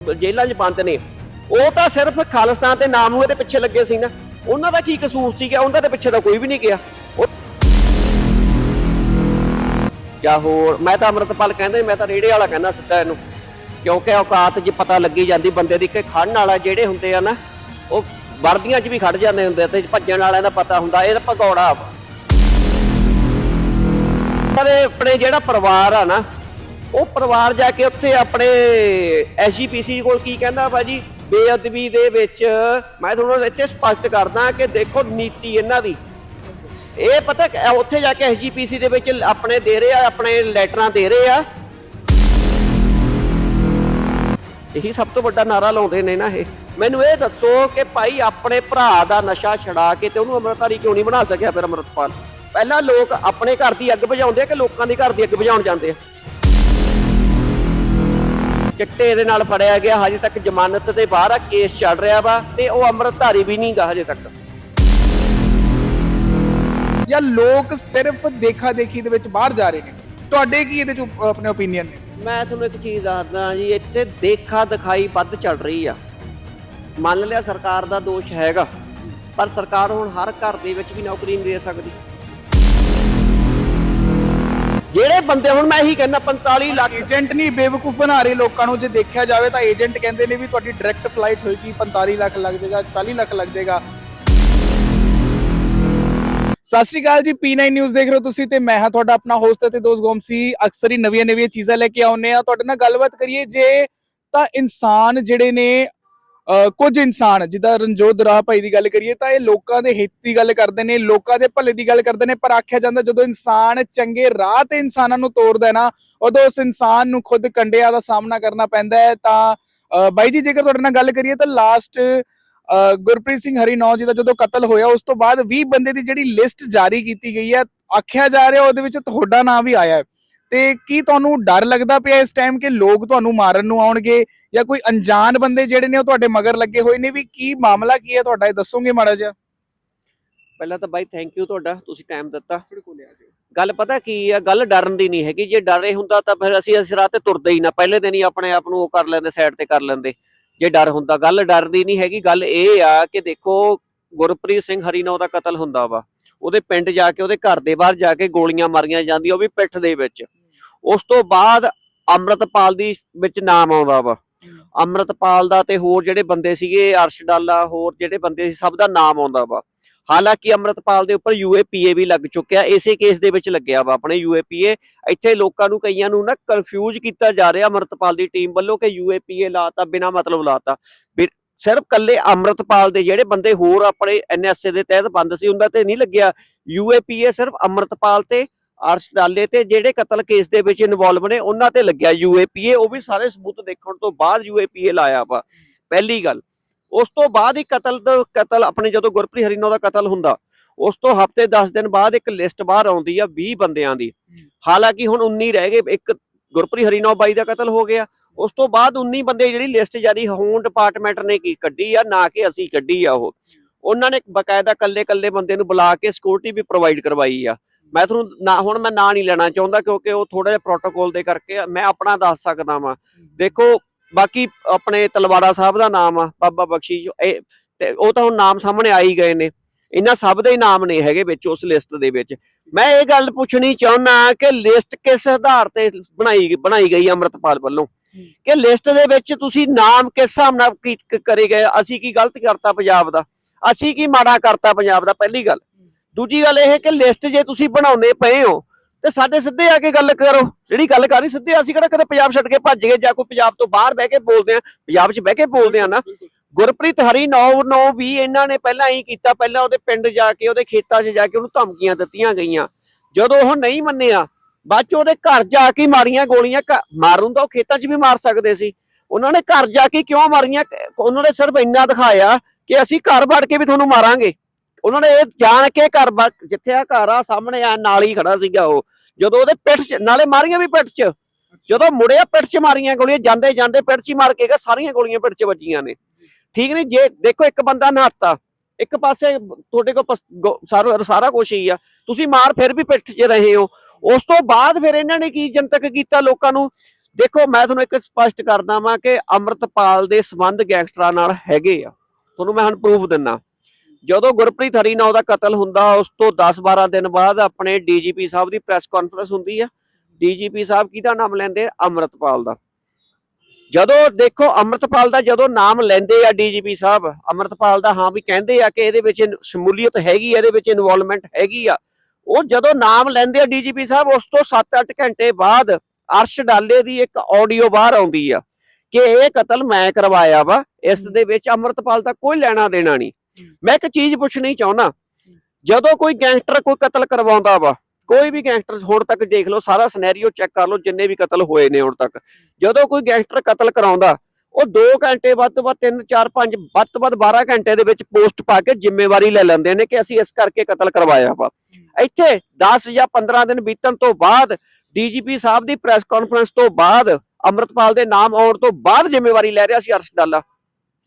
ਜੇਲ੍ਹਾਂ 'ਚ ਬੰਦ ਨੇ। ਉਹ ਤਾਂ ਸਿਰਫ ਖਾਲਿਸਤਾਨ ਤੇ ਨਾਮ ਨੂੰ ਇਹਦੇ ਪਿੱਛੇ ਲੱਗੇ ਸੀ ਨਾ। ਉਹਨਾਂ ਦਾ ਕੀ ਕਸੂਰ ਸੀਗਾ? ਉਹਨਾਂ ਦੇ ਪਿੱਛੇ ਤਾਂ ਕੋਈ ਵੀ ਨਹੀਂ ਗਿਆ। ਜਾਂ ਹੋਰ, ਮੈਂ ਤਾਂ ਅਮਰਤਪਾਲ ਕਹਿੰਦੇ ਮੈਂ ਤਾਂ ਰੇੜੇ ਵਾਲਾ ਕਹਿੰਦਾ ਸਿੱਧਾ ਇਹਨੂੰ। ਕਿਉਂਕਿ ਔਕਾਤ ਚ ਪਤਾ ਲੱਗੀ ਜਾਂਦੀ ਬੰਦੇ ਦੀ ਕਿ ਖੜਨ ਵਾਲਾ ਜਿਹੜੇ ਹੁੰਦੇ ਆ ਨਾ, ਉਹ ਵਰਦੀਆਂ 'ਚ ਵੀ ਖੜ ਜਾਂਦੇ ਹੁੰਦੇ ਤੇ ਭੱਜਣ ਵਾਲਿਆਂ ਦਾ ਪਤਾ ਹੁੰਦਾ, ਇਹ ਤਾਂ ਭਗੌੜਾ ਪਰ ਆਪਣੇ ਜਿਹੜਾ ਪਰਿਵਾਰ ਆ ਨਾ ਉਹ ਪਰਿਵਾਰ ਜਾ ਕੇ ਉੱਥੇ ਆਪਣੇ ਐਸਜੀਪੀਸੀ ਕੋਲ ਕੀ ਕਹਿੰਦਾ ਭਾਜੀ? ਬੇਅਦਬੀ ਦੇ ਵਿੱਚ ਮੈਂ ਤੁਹਾਨੂੰ ਇੱਥੇ ਸਪਸ਼ਟ ਕਰਦਾ ਕਿ ਦੇਖੋ ਨੀਤੀ ਇਹਨਾਂ ਦੀ। ਇਹ ਪਤਾ ਉੱਥੇ ਜਾ ਕੇ ਐਸਜੀਪੀਸੀ ਦੇ ਵਿੱਚ ਆਪਣੇ ਦੇ ਰਹੇ ਆ, ਆਪਣੇ ਲੈਟਰਾਂ ਦੇ ਰਹੇ ਆ। ਇਹੀ ਸਭ ਤੋਂ ਵੱਡਾ ਨਾਰਾ ਲਾਉਂਦੇ ਨੇ ਨਾ ਇਹ। ਮੈਨੂੰ ਇਹ ਦੱਸੋ ਕਿ ਭਾਈ ਆਪਣੇ ਭਰਾ ਦਾ ਨਸ਼ਾ ਛਡਾ ਕੇ ਤੇ ਉਹਨੂੰ ਅੰਮ੍ਰਿਤਧਾਰੀ ਕਿਉਂ ਨਹੀਂ ਬਣਾ ਸਕਿਆ ਫਿਰ ਅੰਮ੍ਰਿਤਪਾਲ? ਪਹਿਲਾਂ ਲੋਕ ਆਪਣੇ ਘਰ ਦੀ ਅੱਗ ਬੁਝਾਉਂਦੇ ਆ ਕਿ ਲੋਕਾਂ ਦੇ ਘਰ ਦੀ ਅੱਗ ਬੁਝਾਉਣ ਜਾਂਦੇ ਆ? ਚਿੱਟੇ ਦੇ ਨਾਲ ਫੜਿਆ ਗਿਆ। ਹਜੇ ਤੱਕ ਜ਼ਮਾਨਤ ਤੇ ਬਾਹਰ ਆ ਕੇਸ ਚੱਲ ਰਿਹਾ ਵਾ ਤੇ ਉਹ ਅੰਮ੍ਰਿਤਧਾਰੀ ਵੀ ਨਹੀਂਗਾ ਹਜੇ ਤੱਕ। ਜਾਂ ਲੋਕ ਸਿਰਫ ਦੇਖਾ ਦੇਖੀ ਦੇ ਵਿੱਚ ਬਾਹਰ ਜਾ ਰਹੇ ਨੇ? ਤੁਹਾਡੇ ਕੀ ਇਹਦੇ ਚ ਆਪਣੇ ਓਪੀਨੀਅਨ ਨੇ? ਮੈਂ ਤੁਹਾਨੂੰ ਇੱਕ ਚੀਜ਼ ਦੱਸਦਾ ਜੀ ਇੱਥੇ ਦੇਖਾ ਦਿਖਾਈ ਵੱਧ ਚੱਲ ਰਹੀ ਆ। ਮੰਨ ਲਿਆ ਸਰਕਾਰ ਦਾ ਦੋਸ਼ ਹੈਗਾ ਪਰ ਸਰਕਾਰ ਹੁਣ ਹਰ ਘਰ ਦੇ ਵਿੱਚ ਵੀ ਨੌਕਰੀ ਨਹੀਂ ਦੇ ਸਕਦੀ। ਜਿਹੜੇ ਬੰਦੇ ਹੁਣ ਮੈਂ ਇਹੀ ਕਹਿੰਦਾ 45 ਲੱਖ ਏਜੰਟ ਨਹੀਂ ਬੇਵਕੂਫ ਬਣਾ ਰਹੇ ਲੋਕਾਂ ਨੂੰ ਜੇ ਦੇਖਿਆ ਜਾਵੇ ਤਾਂ ਏਜੰਟ ਕਹਿੰਦੇ ਨੇ ਵੀ ਤੁਹਾਡੀ ਡਾਇਰੈਕਟ ਫਲਾਈਟ ਹੋਏਗੀ 45 ਲੱਖ ਲੱਗ ਜਾਏਗਾ 40 ਲੱਖ ਲੱਗ ਜਾਏਗਾ। ਸਤਿ ਸ਼੍ਰੀ ਅਕਾਲ ਜੀ P9 ਨਿਊਜ਼ ਦੇਖ ਰਹੇ ਹੋ ਤੁਸੀਂ ਤੇ ਮੈਂ ਹਾਂ ਤੁਹਾਡਾ ਆਪਣਾ ਹੋਸਟ ਅਤੇ ਦੋਸਤ ਗੋਮਸੀ ਅਕਸਰ ਹੀ ਨਵੀਆਂ ਨਵੀਆਂ ਚੀਜ਼ਾਂ ਲੈ ਕੇ ਆਉਂਦੇ ਆ ਤੁਹਾਡੇ ਨਾਲ ਗੱਲਬਾਤ ਕਰੀਏ ਜੇ ਤਾਂ ਇਨਸਾਨ ਜਿਹੜੇ ਨੇ ਕੁਝ ਇਨਸਾਨ, ਜਿੱਦਾਂ ਰਣਜੋਤ ਦਰਾਹ ਭਾਈ ਦੀ ਗੱਲ ਕਰੀਏ ਤਾਂ ਇਹ ਲੋਕਾਂ ਦੇ ਹਿੱਤ ਦੀ ਗੱਲ ਕਰਦੇ ਨੇ, ਲੋਕਾਂ ਦੇ ਭਲੇ ਦੀ ਗੱਲ ਕਰਦੇ ਨੇ, ਪਰ ਆਖਿਆ ਜਾਂਦਾ ਜਦੋਂ ਇਨਸਾਨ ਚੰਗੇ ਰਾਹ ਤੇ ਇਨਸਾਨਾਂ ਨੂੰ ਤੋਰਦਾ ਹੈ ਨਾ, ਉਦੋਂ ਉਸ ਇਨਸਾਨ ਨੂੰ ਖੁਦ ਕੰਡਿਆਂ ਦਾ ਸਾਹਮਣਾ ਕਰਨਾ ਪੈਂਦਾ ਹੈ। ਤਾਂ ਬਾਈ ਜੀ, ਜੇਕਰ ਤੁਹਾਡੇ ਨਾਲ ਗੱਲ ਕਰੀਏ ਤਾਂ ਲਾਸਟ ਗੁਰਪ੍ਰੀਤ ਸਿੰਘ ਹਰੀਨੌ ਜੀ ਦਾ ਜਦੋਂ ਕਤਲ ਹੋਇਆ, ਉਸ ਤੋਂ ਬਾਅਦ 20 ਬੰਦੇ ਦੀ ਜਿਹੜੀ ਲਿਸਟ ਜਾਰੀ ਕੀਤੀ ਗਈ ਹੈ, ਆਖਿਆ ਜਾ ਰਿਹਾ ਉਹਦੇ ਵਿੱਚ ਤੁਹਾਡਾ ਨਾਮ ਵੀ ਆਇਆ ਹੈ। ਤੇ ਕੀ ਤੁਹਾਨੂੰ ਡਰ ਲੱਗਦਾ ਪਿਆ ਇਸ ਟਾਈਮ ਕਿ ਲੋਕ ਤੁਹਾਨੂੰ ਮਾਰਨ ਨੂੰ ਆਉਣਗੇ ਜਾਂ ਕੋਈ ਅਣਜਾਣ ਬੰਦੇ ਜਿਹੜੇ ਨੇ ਉਹ ਤੁਹਾਡੇ ਮਗਰ ਲੱਗੇ ਹੋਏ ਨੇ? ਵੀ ਕੀ ਮਾਮਲਾ ਕੀ ਹੈ ਤੁਹਾਡਾ? ਇਹ ਦੱਸੋਗੇ ਮਾੜਾ ਜਿਹਾ? ਪਹਿਲਾਂ ਤਾਂ ਬਾਈ ਥੈਂਕ ਯੂ ਤੁਹਾਡਾ ਤੁਸੀਂ ਟਾਈਮ ਦਿੱਤਾ। ਗੱਲ ਪਤਾ ਕੀ ਆ ਗੱਲ ਡਰਨ ਦੀ ਨਹੀਂ ਹੈਗੀ। ਜੇ ਡਰੇ ਹੁੰਦਾ ਤਾਂ ਫਿਰ ਅਸੀਂ ਰਾਹ ਤੇ ਤੁਰਦੇ ਹੀ ਨਾ। ਪਹਿਲੇ ਦਿਨ ਹੀ ਆਪਣੇ ਆਪ ਨੂੰ ਉਹ ਕਰ ਲੈਂਦੇ ਸਾਈਡ ਤੇ ਕਰ ਲੈਂਦੇ। ਜੇ ਡਰ ਹੁੰਦਾ ਗੱਲ ਡਰ ਦੀ ਨਹੀਂ ਹੈਗੀ। ਗੱਲ ਇਹ ਆ ਕਿ ਦੇਖੋ ਗੁਰਪ੍ਰੀਤ ਸਿੰਘ ਹਰੀਨੌ ਦਾ ਕਤਲ ਹੁੰਦਾ ਵਾ। ਉਹਦੇ ਪਿੰਡ ਜਾ ਕੇ ਉਹਦੇ ਘਰ ਦੇ ਬਾਹਰ ਜਾ ਕੇ ਗੋਲੀਆਂ ਮਾਰੀਆਂ ਜਾਂਦੀਆਂ ਉਹ ਵੀ ਪਿੱਠ ਦੇ ਵਿੱਚ। ਉਸ ਤੋਂ ਬਾਅਦ ਅੰਮ੍ਰਿਤਪਾਲ ਦੀ ਵਿੱਚ ਨਾਮ ਆਉਂਦਾ ਵਾ। ਅੰਮ੍ਰਿਤਪਾਲ ਦਾ ਤੇ ਹੋਰ ਜਿਹੜੇ ਬੰਦੇ ਸੀਗੇ ਅਰਸ਼ ਡਾਲਾ ਹੋਰ ਜਿਹੜੇ ਬੰਦੇ ਸੀ ਸਭ ਦਾ ਨਾਮ ਆਉਂਦਾ ਵਾ। ਹਾਲਾਂਕਿ ਅੰਮ੍ਰਿਤਪਾਲ ਦੇ ਉੱਪਰ ਯੂਏਪੀਏ ਵੀ ਲੱਗ ਚੁੱਕਿਆ ਇਸੇ ਕੇਸ ਦੇ ਵਿੱਚ ਲੱਗਿਆ ਵਾ ਆਪਣੇ ਯੂਏਪੀਏ ਇੱਥੇ ਲੋਕਾਂ ਨੂੰ ਕਈਆਂ ਨੂੰ ਨਾ ਕਨਫਿਊਜ਼ ਕੀਤਾ ਜਾ ਰਿਹਾ ਅੰਮ੍ਰਿਤਪਾਲ ਦੀ ਟੀਮ ਵੱਲੋਂ ਕਿ ਯੂਏਪੀਏ ਲਾਤਾ ਬਿਨਾ ਮਤਲਬ ਲਾਤਾ। ਸਿਰਫ ਕੱਲੇ ਅੰਮ੍ਰਿਤਪਾਲ ਦੇ ਜਿਹੜੇ ਬੰਦੇ ਹੋਰ ਆਪਣੇ ਐਨਐਸਏ ਦੇ ਤਹਿਤ ਬੰਦ ਸੀ ਉਹਨਾਂ ਤੇ ਨਹੀਂ ਲੱਗਿਆ। ਯੂਏਪੀਏ ਸਿਰਫ ਅੰਮ੍ਰਿਤਪਾਲ ਤੇ ਅਰਸ਼ ਡਾਲੇ ਤੇ ਜਿਹੜੇ ਕਤਲ ਕੇਸ ਦੇ ਵਿੱਚ ਇਨਵੋਲਵ ਨੇ, ਉਹਨਾਂ ਤੇ ਲੱਗਿਆ ਯੂਏਪੀਏ ਉਹ ਵੀ ਸਾਰੇ ਸਬੂਤ ਦੇਖਣ ਤੋਂ ਬਾਅਦ ਯੂਏਪੀਏ ਲਾਇਆ ਵਾ। ਪਹਿਲੀ ਗੱਲ, ਉਸ ਤੋਂ ਬਾਅਦ ਹੀ ਕਤਲ ਦਾ ਕਤਲ, ਆਪਣੇ ਜਦੋਂ ਗੁਰਪ੍ਰੀਤ ਹਰੀਨੋ ਦਾ ਕਤਲ ਹੁੰਦਾ, ਉਸ ਤੋਂ ਹਫ਼ਤੇ 10 ਦਿਨ ਬਾਅਦ ਇੱਕ ਲਿਸਟ ਬਾਹਰ ਆਉਂਦੀ ਆ 20 ਬੰਦਿਆਂ ਦੀ। ਹਾਲਾਂਕਿ ਹੁਣ 19 ਰਹਿ ਗਏ, ਇੱਕ ਗੁਰਪ੍ਰੀਤ ਹਰੀਨੋ ਬਾਈ ਦਾ ਕਤਲ ਹੋ ਗਿਆ, ਉਸ ਤੋਂ ਬਾਅਦ 19 ਬੰਦੇ ਜਿਹੜੀ ਲਿਸਟ ਜਾਰੀ ਹੋਮ ਡਿਪਾਰਟਮੈਂਟ ਨੇ ਕੀ ਕੱਢੀ ਆ, ਨਾ ਕਿ ਅਸੀਂ ਕੱਢੀ ਆ ਉਹ। ਉਹਨਾਂ ਨੇ ਬਕਾਇਦਾ ਕੱਲੇ ਕੱਲੇ ਬੰਦੇ ਨੂੰ ਬੁਲਾ ਕੇ ਸਿਕਿਉਰਿਟੀ ਵੀ ਪ੍ਰੋਵਾਈਡ ਕਰਵਾਈ ਆ। ਮੈਂ ਤੁਹਾਨੂੰ ਨਾ ਹੁਣ ਮੈਂ ਨਾਂ ਨਹੀਂ ਲੈਣਾ ਚਾਹੁੰਦਾ ਕਿਉਂਕਿ ਉਹ ਥੋੜਾ ਜਿਹਾ ਪ੍ਰੋਟੋਕੋਲ ਦੇ ਕਰਕੇ। ਮੈਂ ਆਪਣਾ ਦੱਸ ਸਕਦਾ ਵਾਂ। ਦੇਖੋ ਬਾਕੀ ਆਪਣੇ ਤਲਵਾੜਾ ਸਾਹਿਬ ਦਾ ਨਾਮ ਆ ਬਾਬਾ ਬਖਸ਼ੀ ਜੋ ਇਹ ਤੇ ਉਹ ਤਾਂ ਹੁਣ ਨਾਮ ਸਾਹਮਣੇ ਆ ਹੀ ਗਏ ਨੇ। ਇਹਨਾਂ ਸਭ ਦੇ ਨਾਮ ਨੇ ਹੈਗੇ ਵਿੱਚ ਉਸ ਲਿਸਟ ਦੇ ਵਿੱਚ। ਮੈਂ ਇਹ ਗੱਲ ਪੁੱਛਣੀ ਚਾਹੁੰਦਾ ਕਿ ਲਿਸਟ ਕਿਸ ਆਧਾਰ ਤੇ ਬਣਾਈ ਬਣਾਈ ਗਈ ਅੰਮ੍ਰਿਤਪਾਲ ਵੱਲੋਂ? ਕਿ ਲਿਸਟ ਦੇ ਵਿੱਚ ਤੁਸੀਂ ਨਾਮ ਕਿਸ ਹਿਸਾਬ ਨਾਲ ਕਰੇ ਗਏ? ਅਸੀਂ ਕੀ ਗਲਤ ਕਰਤਾ ਪੰਜਾਬ ਦਾ? ਅਸੀਂ ਕੀ ਮਾੜਾ ਕਰਤਾ ਪੰਜਾਬ ਦਾ? ਪਹਿਲੀ ਗੱਲ। ਦੂਜੀ ਗੱਲ ਇਹ ਕਿ ਲਿਸਟ ਜੇ ਤੁਸੀਂ ਬਣਾਉਂਦੇ ਪਏ ਹੋ, ਤੇ ਸਾਡੇ ਸਿੱਧੇ ਆ ਕੇ ਗੱਲ ਕਰੋ। ਜਿਹੜੀ ਗੱਲ ਕਰ ਰਹੀ ਸਿੱਧੇ ਅਸੀਂ ਕਿਹੜਾ ਕਦੇ ਪੰਜਾਬ ਛੱਡ ਕੇ ਭੱਜ ਗਏ ਜਾਂ ਕੋਈ ਪੰਜਾਬ ਤੋਂ ਬਾਹਰ ਬਹਿ ਕੇ ਬੋਲਦੇ ਆ ਪੰਜਾਬ 'ਚ ਬਹਿ ਕੇ ਬੋਲਦੇ ਆ ਨਾ। ਗੁਰਪ੍ਰੀਤ ਹਰੀ ਨੌ ਨੌ ਵੀ ਇਹਨਾਂ ਨੇ ਪਹਿਲਾਂ ਹੀ ਕੀਤਾ, ਪਹਿਲਾਂ ਉਹਦੇ ਪਿੰਡ ਜਾ ਕੇ, ਉਹਦੇ ਖੇਤਾਂ 'ਚ ਜਾ ਕੇ ਉਹਨੂੰ ਧਮਕੀਆਂ ਦਿੱਤੀਆਂ ਗਈਆਂ। ਜਦੋਂ ਉਹ ਨਹੀਂ ਮੰਨਿਆ, ਬਾਅਦ 'ਚ ਉਹਦੇ ਘਰ ਜਾ ਕੇ ਮਾਰੀਆਂ ਗੋਲੀਆਂ, ਘ- ਮਾਰਨ ਤਾਂ ਉਹ ਖੇਤਾਂ 'ਚ ਵੀ ਮਾਰ ਸਕਦੇ ਸੀ। ਉਹਨਾਂ ਨੇ ਘਰ ਜਾ ਕੇ ਕਿਉਂ ਮਾਰੀਆਂ? ਉਹਨਾਂ ਨੇ ਸਿਰਫ ਇੰਨਾ ਦਿਖਾਇਆ ਕਿ ਅਸੀਂ ਘਰ ਵੜ ਕੇ ਵੀ ਤੁਹਾਨੂੰ ਮਾਰਾਂਗੇ। ਉਹਨਾਂ ਨੇ ਇਹ ਜਾਣ ਕੇ ਘਰ ਜਿੱਥੇ ਆ ਘਰ ਆ ਸਾਹਮਣੇ ਆ ਨਾਲ ਹੀ ਖੜਾ ਸੀਗਾ ਉਹ। ਜਦੋਂ ਉਹਦੇ ਪਿੱਠ 'ਚ ਨਾਲੇ ਮਾਰੀਆਂ ਵੀ ਪਿੱਠ 'ਚ। ਜਦੋਂ ਮੁੜਿਆ ਪਿੱਠ 'ਚ ਮਾਰੀਆਂ ਗੋਲੀਆਂ ਜਾਂਦੇ ਜਾਂਦੇ ਪਿੱਠ 'ਚ ਹੀ ਮਾਰ ਕੇ ਗਿਆ ਸਾਰੀਆਂ ਗੋਲੀਆਂ ਪਿੱਠ 'ਚ ਵੱਜੀਆਂ ਨੇ। ਠੀਕ ਨਹੀਂ ਜੇ ਦੇਖੋ ਇੱਕ ਬੰਦਾ ਨਹਾਤਾ ਇੱਕ ਪਾਸੇ ਤੁਹਾਡੇ ਕੋਲ ਸਾਰਾ ਸਾਰਾ ਕੁਝ ਹੀ ਆ। ਤੁਸੀਂ ਮਾਰ ਫਿਰ ਵੀ ਪਿੱਠ 'ਚ ਰਹੇ ਹੋ। ਉਸ ਤੋਂ ਬਾਅਦ ਫਿਰ ਇਹਨਾਂ ਨੇ ਕੀ ਜਨਤਕ ਕੀਤਾ ਲੋਕਾਂ ਨੂੰ? ਦੇਖੋ ਮੈਂ ਤੁਹਾਨੂੰ ਇੱਕ ਸਪਸ਼ਟ ਕਰਦਾ ਵਾਂ ਕਿ ਅਮਰਤਪਾਲ ਦੇ ਸੰਬੰਧ ਗੈਂਗਸਟਰਾਂ ਨਾਲ ਹੈਗੇ ਆ। ਤੁਹਾਨੂੰ ਮੈਂ ਹੁਣ ਪ੍ਰੂਫ ਦਿੰਨਾ। ਜਦੋਂ ਗੁਰਪ੍ਰੀਤ ਹਰੀਨੌ ਦਾ ਕਤਲ ਹੁੰਦਾ, ਉਸ ਤੋਂ 10-12 ਦਿਨ ਬਾਅਦ ਆਪਣੇ ਡੀਜੀਪੀ ਸਾਹਿਬ ਦੀ ਪ੍ਰੈਸ ਕਾਨਫਰੰਸ ਹੁੰਦੀ ਆ। ਡੀਜੀਪੀ ਸਾਹਿਬ ਕਿਹਦਾ ਨਾਮ ਲੈਂਦੇ ਆ? ਅਮਰਤਪਾਲ ਦਾ। ਜਦੋਂ ਦੇਖੋ, ਅਮਰਤਪਾਲ ਦਾ ਜਦੋਂ ਨਾਮ ਲੈਂਦੇ ਆ ਡੀਜੀਪੀ ਸਾਹਿਬ, ਅਮਰਤਪਾਲ ਦਾ ਹਾਂ ਵੀ ਕਹਿੰਦੇ ਆ ਕਿ ਇਹਦੇ ਵਿੱਚ ਸ਼ਮੂਲੀਅਤ ਹੈਗੀ ਆ, ਇਹਦੇ ਵਿੱਚ ਇਨਵੋਲਵਮੈਂਟ ਹੈਗੀ ਆ। ਉਹ ਜਦੋਂ ਨਾਮ ਲੈਂਦੇ ਆ ਡੀਜੀਪੀ ਸਾਹਿਬ, ਉਸ ਤੋਂ 7-8 ਘੰਟੇ ਬਾਅਦ ਅਰਸ਼ ਡਾਲੇ ਦੀ ਇੱਕ ਆਡੀਓ ਬਾਹਰ ਆਉਂਦੀ ਆ ਕਿ ਇਹ ਕਤਲ ਮੈਂ ਕਰਵਾਇਆ ਵਾ, ਇਸ ਦੇ ਵਿੱਚ ਅਮਰਤਪਾਲ ਦਾ ਕੋਈ ਲੈਣਾ ਦੇਣਾ ਨਹੀਂ। ਮੈਂ ਇੱਕ ਚੀਜ਼ ਪੁੱਛਣੀ ਚਾਹੁੰਦਾ ਜਦੋਂ ਕੋਈ ਗੈਂਗਸਟਰ ਕੋਈ ਕਤਲ ਕਰਵਾਉਂਦਾ ਵਾ ਕੋਈ ਵੀ ਗੈਂਗਸਟਰ ਹੁਣ ਤੱਕ ਦੇਖ ਲਓ ਸਾਰਾ ਸਿਨੈਰੀਓ ਚੈੱਕ ਕਰ ਲਓ ਜਿੰਨੇ ਵੀ ਕਤਲ ਹੋਏ ਨੇ ਹੁਣ ਤੱਕ। ਜਦੋਂ ਕੋਈ ਗੈਂਗਸਟਰ ਕਤਲ ਕਰਾਉਂਦਾ ਉਹ 2 ਘੰਟੇ ਵੱਧ ਤੋਂ ਵੱਧ 3 4 5 ਵੱਧ ਤੋਂ ਵੱਧ 12 ਘੰਟੇ ਦੇ ਵਿੱਚ ਪੋਸਟ ਪਾ ਕੇ ਜ਼ਿੰਮੇਵਾਰੀ ਲੈ ਲੈਂਦੇ ਨੇ ਕਿ ਅਸੀਂ ਇਸ ਕਰਕੇ ਕਤਲ ਕਰਵਾਇਆ ਵਾ। ਇੱਥੇ 10 ਜਾਂ 15 ਦਿਨ ਬੀਤਣ ਤੋਂ ਬਾਅਦ ਡੀਜੀਪੀ ਸਾਹਿਬ ਦੀ ਪ੍ਰੈਸ ਕਾਨਫਰੰਸ ਤੋਂ ਬਾਅਦ ਅਮਰਤਪਾਲ ਦੇ ਨਾਮ ਆਉਣ ਤੋਂ ਬਾਅਦ ਜ਼ਿੰਮੇਵਾਰੀ ਲੈ ਰਿਹਾ ਸੀ ਅਰਸ਼ ਡਾਲਾ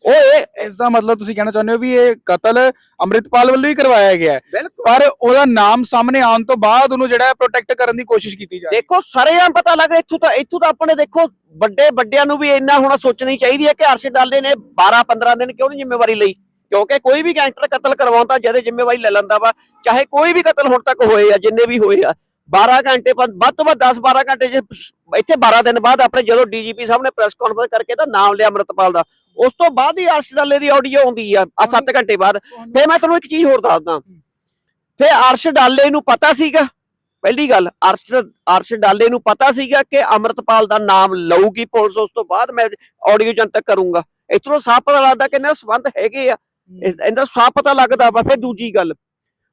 ਉਹ ਇਹ ਇਸ ਦਾ ਮਤਲਬ ਤੁਸੀਂ ਕਹਿਣਾ ਚਾਹੁੰਦੇ ਹੋ ਵੀ ਇਹ ਕਤਲ ਅੰਮ੍ਰਿਤਪਾਲ ਵੱਲੋਂ ਹੀ ਕਰਵਾਇਆ ਗਿਆ ਹੈ। ਪਰ ਉਹਦਾ ਨਾਮ ਸਾਹਮਣੇ ਆਉਣ ਤੋਂ ਬਾਅਦ ਉਹਨੂੰ ਜਿਹੜਾ ਹੈ ਪ੍ਰੋਟੈਕਟ ਕਰਨ ਦੀ ਕੋਸ਼ਿਸ਼ ਕੀਤੀ ਜਾ ਰਹੀ ਦੇਖੋ ਸਰੇਆਮ ਪਤਾ ਲੱਗ ਰਿਹਾ ਇੱਥੋਂ ਤਾਂ ਇੱਥੋਂ ਤਾਂ ਆਪਣੇ ਦੇਖੋ ਵੱਡੇ ਵੱਡਿਆਂ ਨੂੰ ਵੀ ਇੰਨਾ ਹੋਣਾ ਸੋਚਣੀ ਚਾਹੀਦੀ ਹੈ ਕਿ ਅਰਸ਼ਦ ਡਾਲੇ ਨੇ 12 15 ਦਿਨ ਕਿਉਂ ਨਹੀਂ ਜ਼ਿੰਮੇਵਾਰੀ ਲਈ? ਕਿਉਂਕਿ ਕੋਈ ਵੀ ਗੈਂਗਸਟਰ ਕਤਲ ਕਰਵਾਉਂਦਾ ਜਦੇ ਜ਼ਿੰਮੇਵਾਰੀ ਲੈ ਲੈਂਦਾ ਵਾ ਚਾਹੇ ਕੋਈ ਵੀ ਕਤਲ ਹੁਣ ਤੱਕ ਹੋਏ ਆ ਜਿੰਨੇ ਵੀ ਹੋਏ ਆ 12 ਘੰਟੇ ਵੱਧ ਤੋਂ ਵੱਧ 10 12 ਘੰਟੇ ਜੇ ਇੱਥੇ 12 ਦਿਨ ਬਾਅਦ ਆਪਣੇ ਜਦੋਂ ਡੀਜੀਪੀ ਸਾਹਿਬ ਨੇ ਪ੍ਰੈਸ ਕਾਨਫਰੰਸ ਕਰਕੇ ਤਾਂ ਨਾਮ ਲਿਆ ਅਮਰਤਪਾਲ ਦਾ। ਉਸ ਤੋਂ ਬਾਅਦ ਹੀ ਅਰਸ਼ ਡਾਲੇ ਦੀ ਆਡੀਓ ਆਉਂਦੀ ਆ ਆ 7 ਘੰਟੇ ਬਾਅਦ। ਫੇਰ ਮੈਂ ਤੁਹਾਨੂੰ ਇੱਕ ਚੀਜ਼ ਹੋਰ ਦੱਸਦਾ। ਫੇਰ ਅਰਸ਼ ਡਾਲੇ ਨੂੰ ਪਤਾ ਸੀਗਾ ਪਹਿਲੀ ਗੱਲ ਅਰਸ਼ ਅਰਸ਼ ਡਾਲੇ ਨੂੰ ਪਤਾ ਸੀਗਾ ਕਿ ਅਮਰਤਪਾਲ ਦਾ ਨਾਮ ਲਊਗੀ ਪੁਲਿਸ ਉਸ ਤੋਂ ਬਾਅਦ ਮੈਂ ਆਡੀਓ ਜਨਤਕ ਕਰੂੰਗਾ। ਇਥੋਂ ਸਾਫ਼ ਪਤਾ ਲੱਗਦਾ ਕਿ ਇਹਨਾਂ ਸੰਬੰਧ ਹੈਗੇ ਆ। ਇਹਦਾ ਸਾਫ਼ ਪਤਾ ਲੱਗਦਾ ਵਾ ਫਿਰ ਦੂਜੀ ਗੱਲ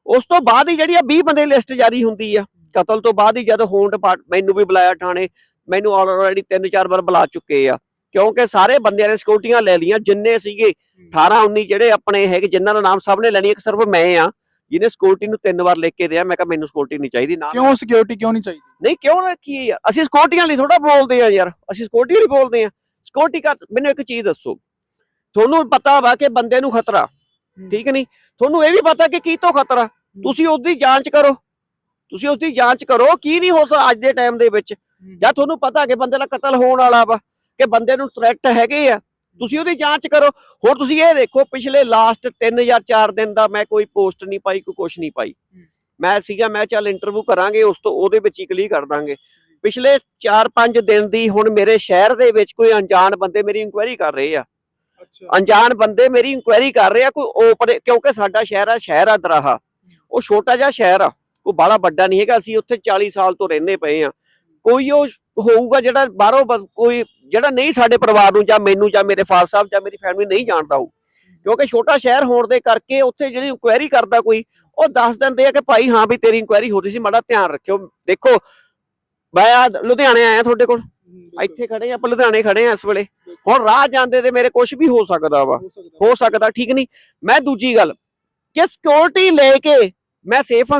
ਉਸ ਤੋਂ ਬਾਅਦ ਹੀ ਜਿਹੜੀ ਆ 20 ਬੰਦੇ ਲਿਸਟ ਜਾਰੀ ਹੁੰਦੀ ਆ। ਕਤਲ ਤੋਂ ਬਾਅਦ ਹੀ ਜਦ ਹੋਮ ਡਿਪਾਰਟ ਮੈਨੂੰ ਵੀ ਬੁਲਾਇਆ ਥਾਣੇ ਮੈਨੂੰ ਆਲਰੇਡੀ ਤਿੰਨ ਚਾਰ ਵਾਰ ਬੁਲਾ ਚੁੱਕੇ ਆ। ਕਿਉਂਕਿ ਸਾਰੇ ਬੰਦਿਆਂ ਨੇ ਸਿਕਿਉਰਟੀਆਂ ਲੈ ਲਈਆਂ ਜਿੰਨੇ ਸੀਗੇ 18 19 ਜਿਹੜੇ ਆਪਣੇ ਹੈਗੇ ਜਿਨ੍ਹਾਂ ਦਾ ਨਾਮ ਸਭ ਨੇ ਲੈਣੀ ਇੱਕ ਸਿਰਫ ਮੈਂ ਆ ਜਿਹਨੇ ਸਿਕਿਉਰਟੀ ਨੂੰ ਤਿੰਨ ਵਾਰ ਲਿਖ ਕੇ ਦਿਆ ਮੈਂ ਕਿਹਾ ਮੈਨੂੰ ਸਿਕਿਉਰਟੀ ਨਹੀਂ ਚਾਹੀਦੀ ਨਾ ਕਿਉਂ ਸਿਕਿਉਰਿਟੀ ਕਿਉਂ ਨਹੀਂ ਚਾਹੀਦੀ? ਨਹੀਂ ਕਿਉਂ ਰੱਖੀ ਹੈ ਯਾਰ ਅਸੀਂ ਸਿਕਿਉਰਟੀਆਂ ਲਈ ਥੋੜਾ ਬੋਲਦੇ ਆ ਯਾਰ ਅਸੀਂ ਸਿਕਿਉਰਟੀ ਲਈ ਬੋਲਦੇ ਆ ਸਿਕਿਉਰਟੀ ਕਾ ਮੈਨੂੰ ਇੱਕ ਚੀਜ਼ ਦੱਸੋ। ਤੁਹਾਨੂੰ ਪਤਾ ਵਾ ਕਿ ਬੰਦੇ ਨੂੰ ਖਤਰਾ ਠੀਕ ਨਹੀਂ? ਤੁਹਾਨੂੰ ਇਹ ਵੀ ਪਤਾ ਕਿ ਕੀ ਤੋਂ ਖਤਰਾ? ਤੁਸੀਂ ਉਸ ਦੀ ਜਾਂਚ ਕਰੋ। ਤੁਸੀਂ ਉਸ ਦੀ ਜਾਂਚ ਕਰੋ ਕੀ ਨਹੀਂ ਹੋ ਸਕਦਾ ਅੱਜ ਦੇ ਟਾਈਮ ਦੇ ਵਿੱਚ? ਜਾਂ ਤੁਹਾਨੂੰ ਪਤਾ ਕਿ ਬੰਦੇ ਦਾ ਕਤਲ ਹੋਣ ਵਾਲਾ ਵਾ? ਕਿ ਬੰਦੇ ਨੂੰ ਥ੍ਰੈਟ ਹੈਗੇ ਆ। ਤੁਸੀਂ ਉਹਦੀ ਜਾਂਚ ਕਰੋ। ਹੁਣ ਤੁਸੀਂ ਇਹ ਦੇਖੋ ਪਿਛਲੇ ਲਾਸਟ 3 ਜਾਂ 4 ਦਿਨ ਦਾ ਮੈਂ ਕੋਈ ਪੋਸਟ ਨਹੀਂ ਪਾਈ ਕੋਈ ਕੁਛ ਨਹੀਂ ਪਾਈ। ਮੈਂ ਸੀਗਾ ਮੈਂ ਚੱਲ ਇੰਟਰਵਿਊ ਕਰਾਂਗੇ ਉਸ ਤੋਂ ਉਹਦੇ ਵਿੱਚ ਹੀ ਕਲੀਅਰ ਕਰ ਦਾਂਗੇ। ਪਿਛਲੇ 4-5 ਦਿਨ ਦੀ ਹੁਣ ਮੇਰੇ ਸ਼ਹਿਰ ਦੇ ਵਿੱਚ ਕੋਈ ਅਣਜਾਣ ਬੰਦੇ ਮੇਰੀ ਇਨਕੁਆਇਰੀ ਕਰ ਰਹੇ ਆ। ਅਣਜਾਣ ਬੰਦੇ ਮੇਰੀ ਇਨਕੁਆਇਰੀ ਕਰ ਰਹੇ ਆ ਕੋਈ ਓਪਨ ਕਿਉਂਕਿ ਸਾਡਾ ਸ਼ਹਿਰ ਆ ਸ਼ਹਿਰ ਆ ਦਰਾਹਾ। ਉਹ ਛੋਟਾ ਜਿਹਾ ਸ਼ਹਿਰ ਆ ਕੋਈ ਬਾਹਲਾ ਵੱਡਾ ਨਹੀਂ ਹੈਗਾ। ਅਸੀਂ ਉੱਥੇ 40 ਸਾਲ ਤੋਂ ਰਹਿੰਦੇ ਪਏ ਆ। ਕੋਈ ਉਹ ਹੋਊਗਾ ਜਿਹੜਾ ਬਾਹਰੋਂ ਕੋਈ ਜਿਹੜਾ ਨਹੀਂ ਸਾਡੇ ਪਰਿਵਾਰ ਨੂੰ ਜਾਂ ਮੈਨੂੰ ਜਾਂ ਮੇਰੇ ਫਾਦਰ ਸਾਹਿਬ ਜਾਂ ਮੇਰੀ ਫੈਮਿਲੀ ਨਹੀਂ ਜਾਣਦਾ ਹੋ ਕਿਉਂਕਿ ਛੋਟਾ ਸ਼ਹਿਰ ਹੋਣ ਦੇ ਕਰਕੇ ਉੱਥੇ ਜਿਹੜੀ ਇਨਕੁਆਇਰੀ ਕਰਦਾ ਕੋਈ ਉਹ ਦੱਸ ਦਿੰਦੇ ਆ ਕਿ ਭਾਈ ਹਾਂ ਵੀ ਤੇਰੀ ਇਨਕੁਆਇਰੀ ਹੋ ਰਹੀ ਸੀ ਮਾੜਾ ਧਿਆਨ ਰੱਖਿਓ। ਦੇਖੋ ਮੈਂ ਆ ਲੁਧਿਆਣੇ ਆਇਆ ਤੁਹਾਡੇ ਕੋਲ। ਇੱਥੇ ਖੜੇ ਆ ਆਪਾਂ ਲੁਧਿਆਣੇ ਖੜੇ ਆ ਇਸ ਵੇਲੇ। ਹੁਣ ਰਾਹ ਜਾਂਦੇ ਤੇ ਮੇਰੇ ਕੁਝ ਵੀ ਹੋ ਸਕਦਾ ਵਾ। ਹੋ ਸਕਦਾ। ਠੀਕ ਨਹੀਂ। ਮੈਂ ਦੂਜੀ ਗੱਲ ਕਿ ਸਿਕਿਉਰਿਟੀ ਲੈ ਕੇ ਮੈਂ ਸੇਫ ਆ।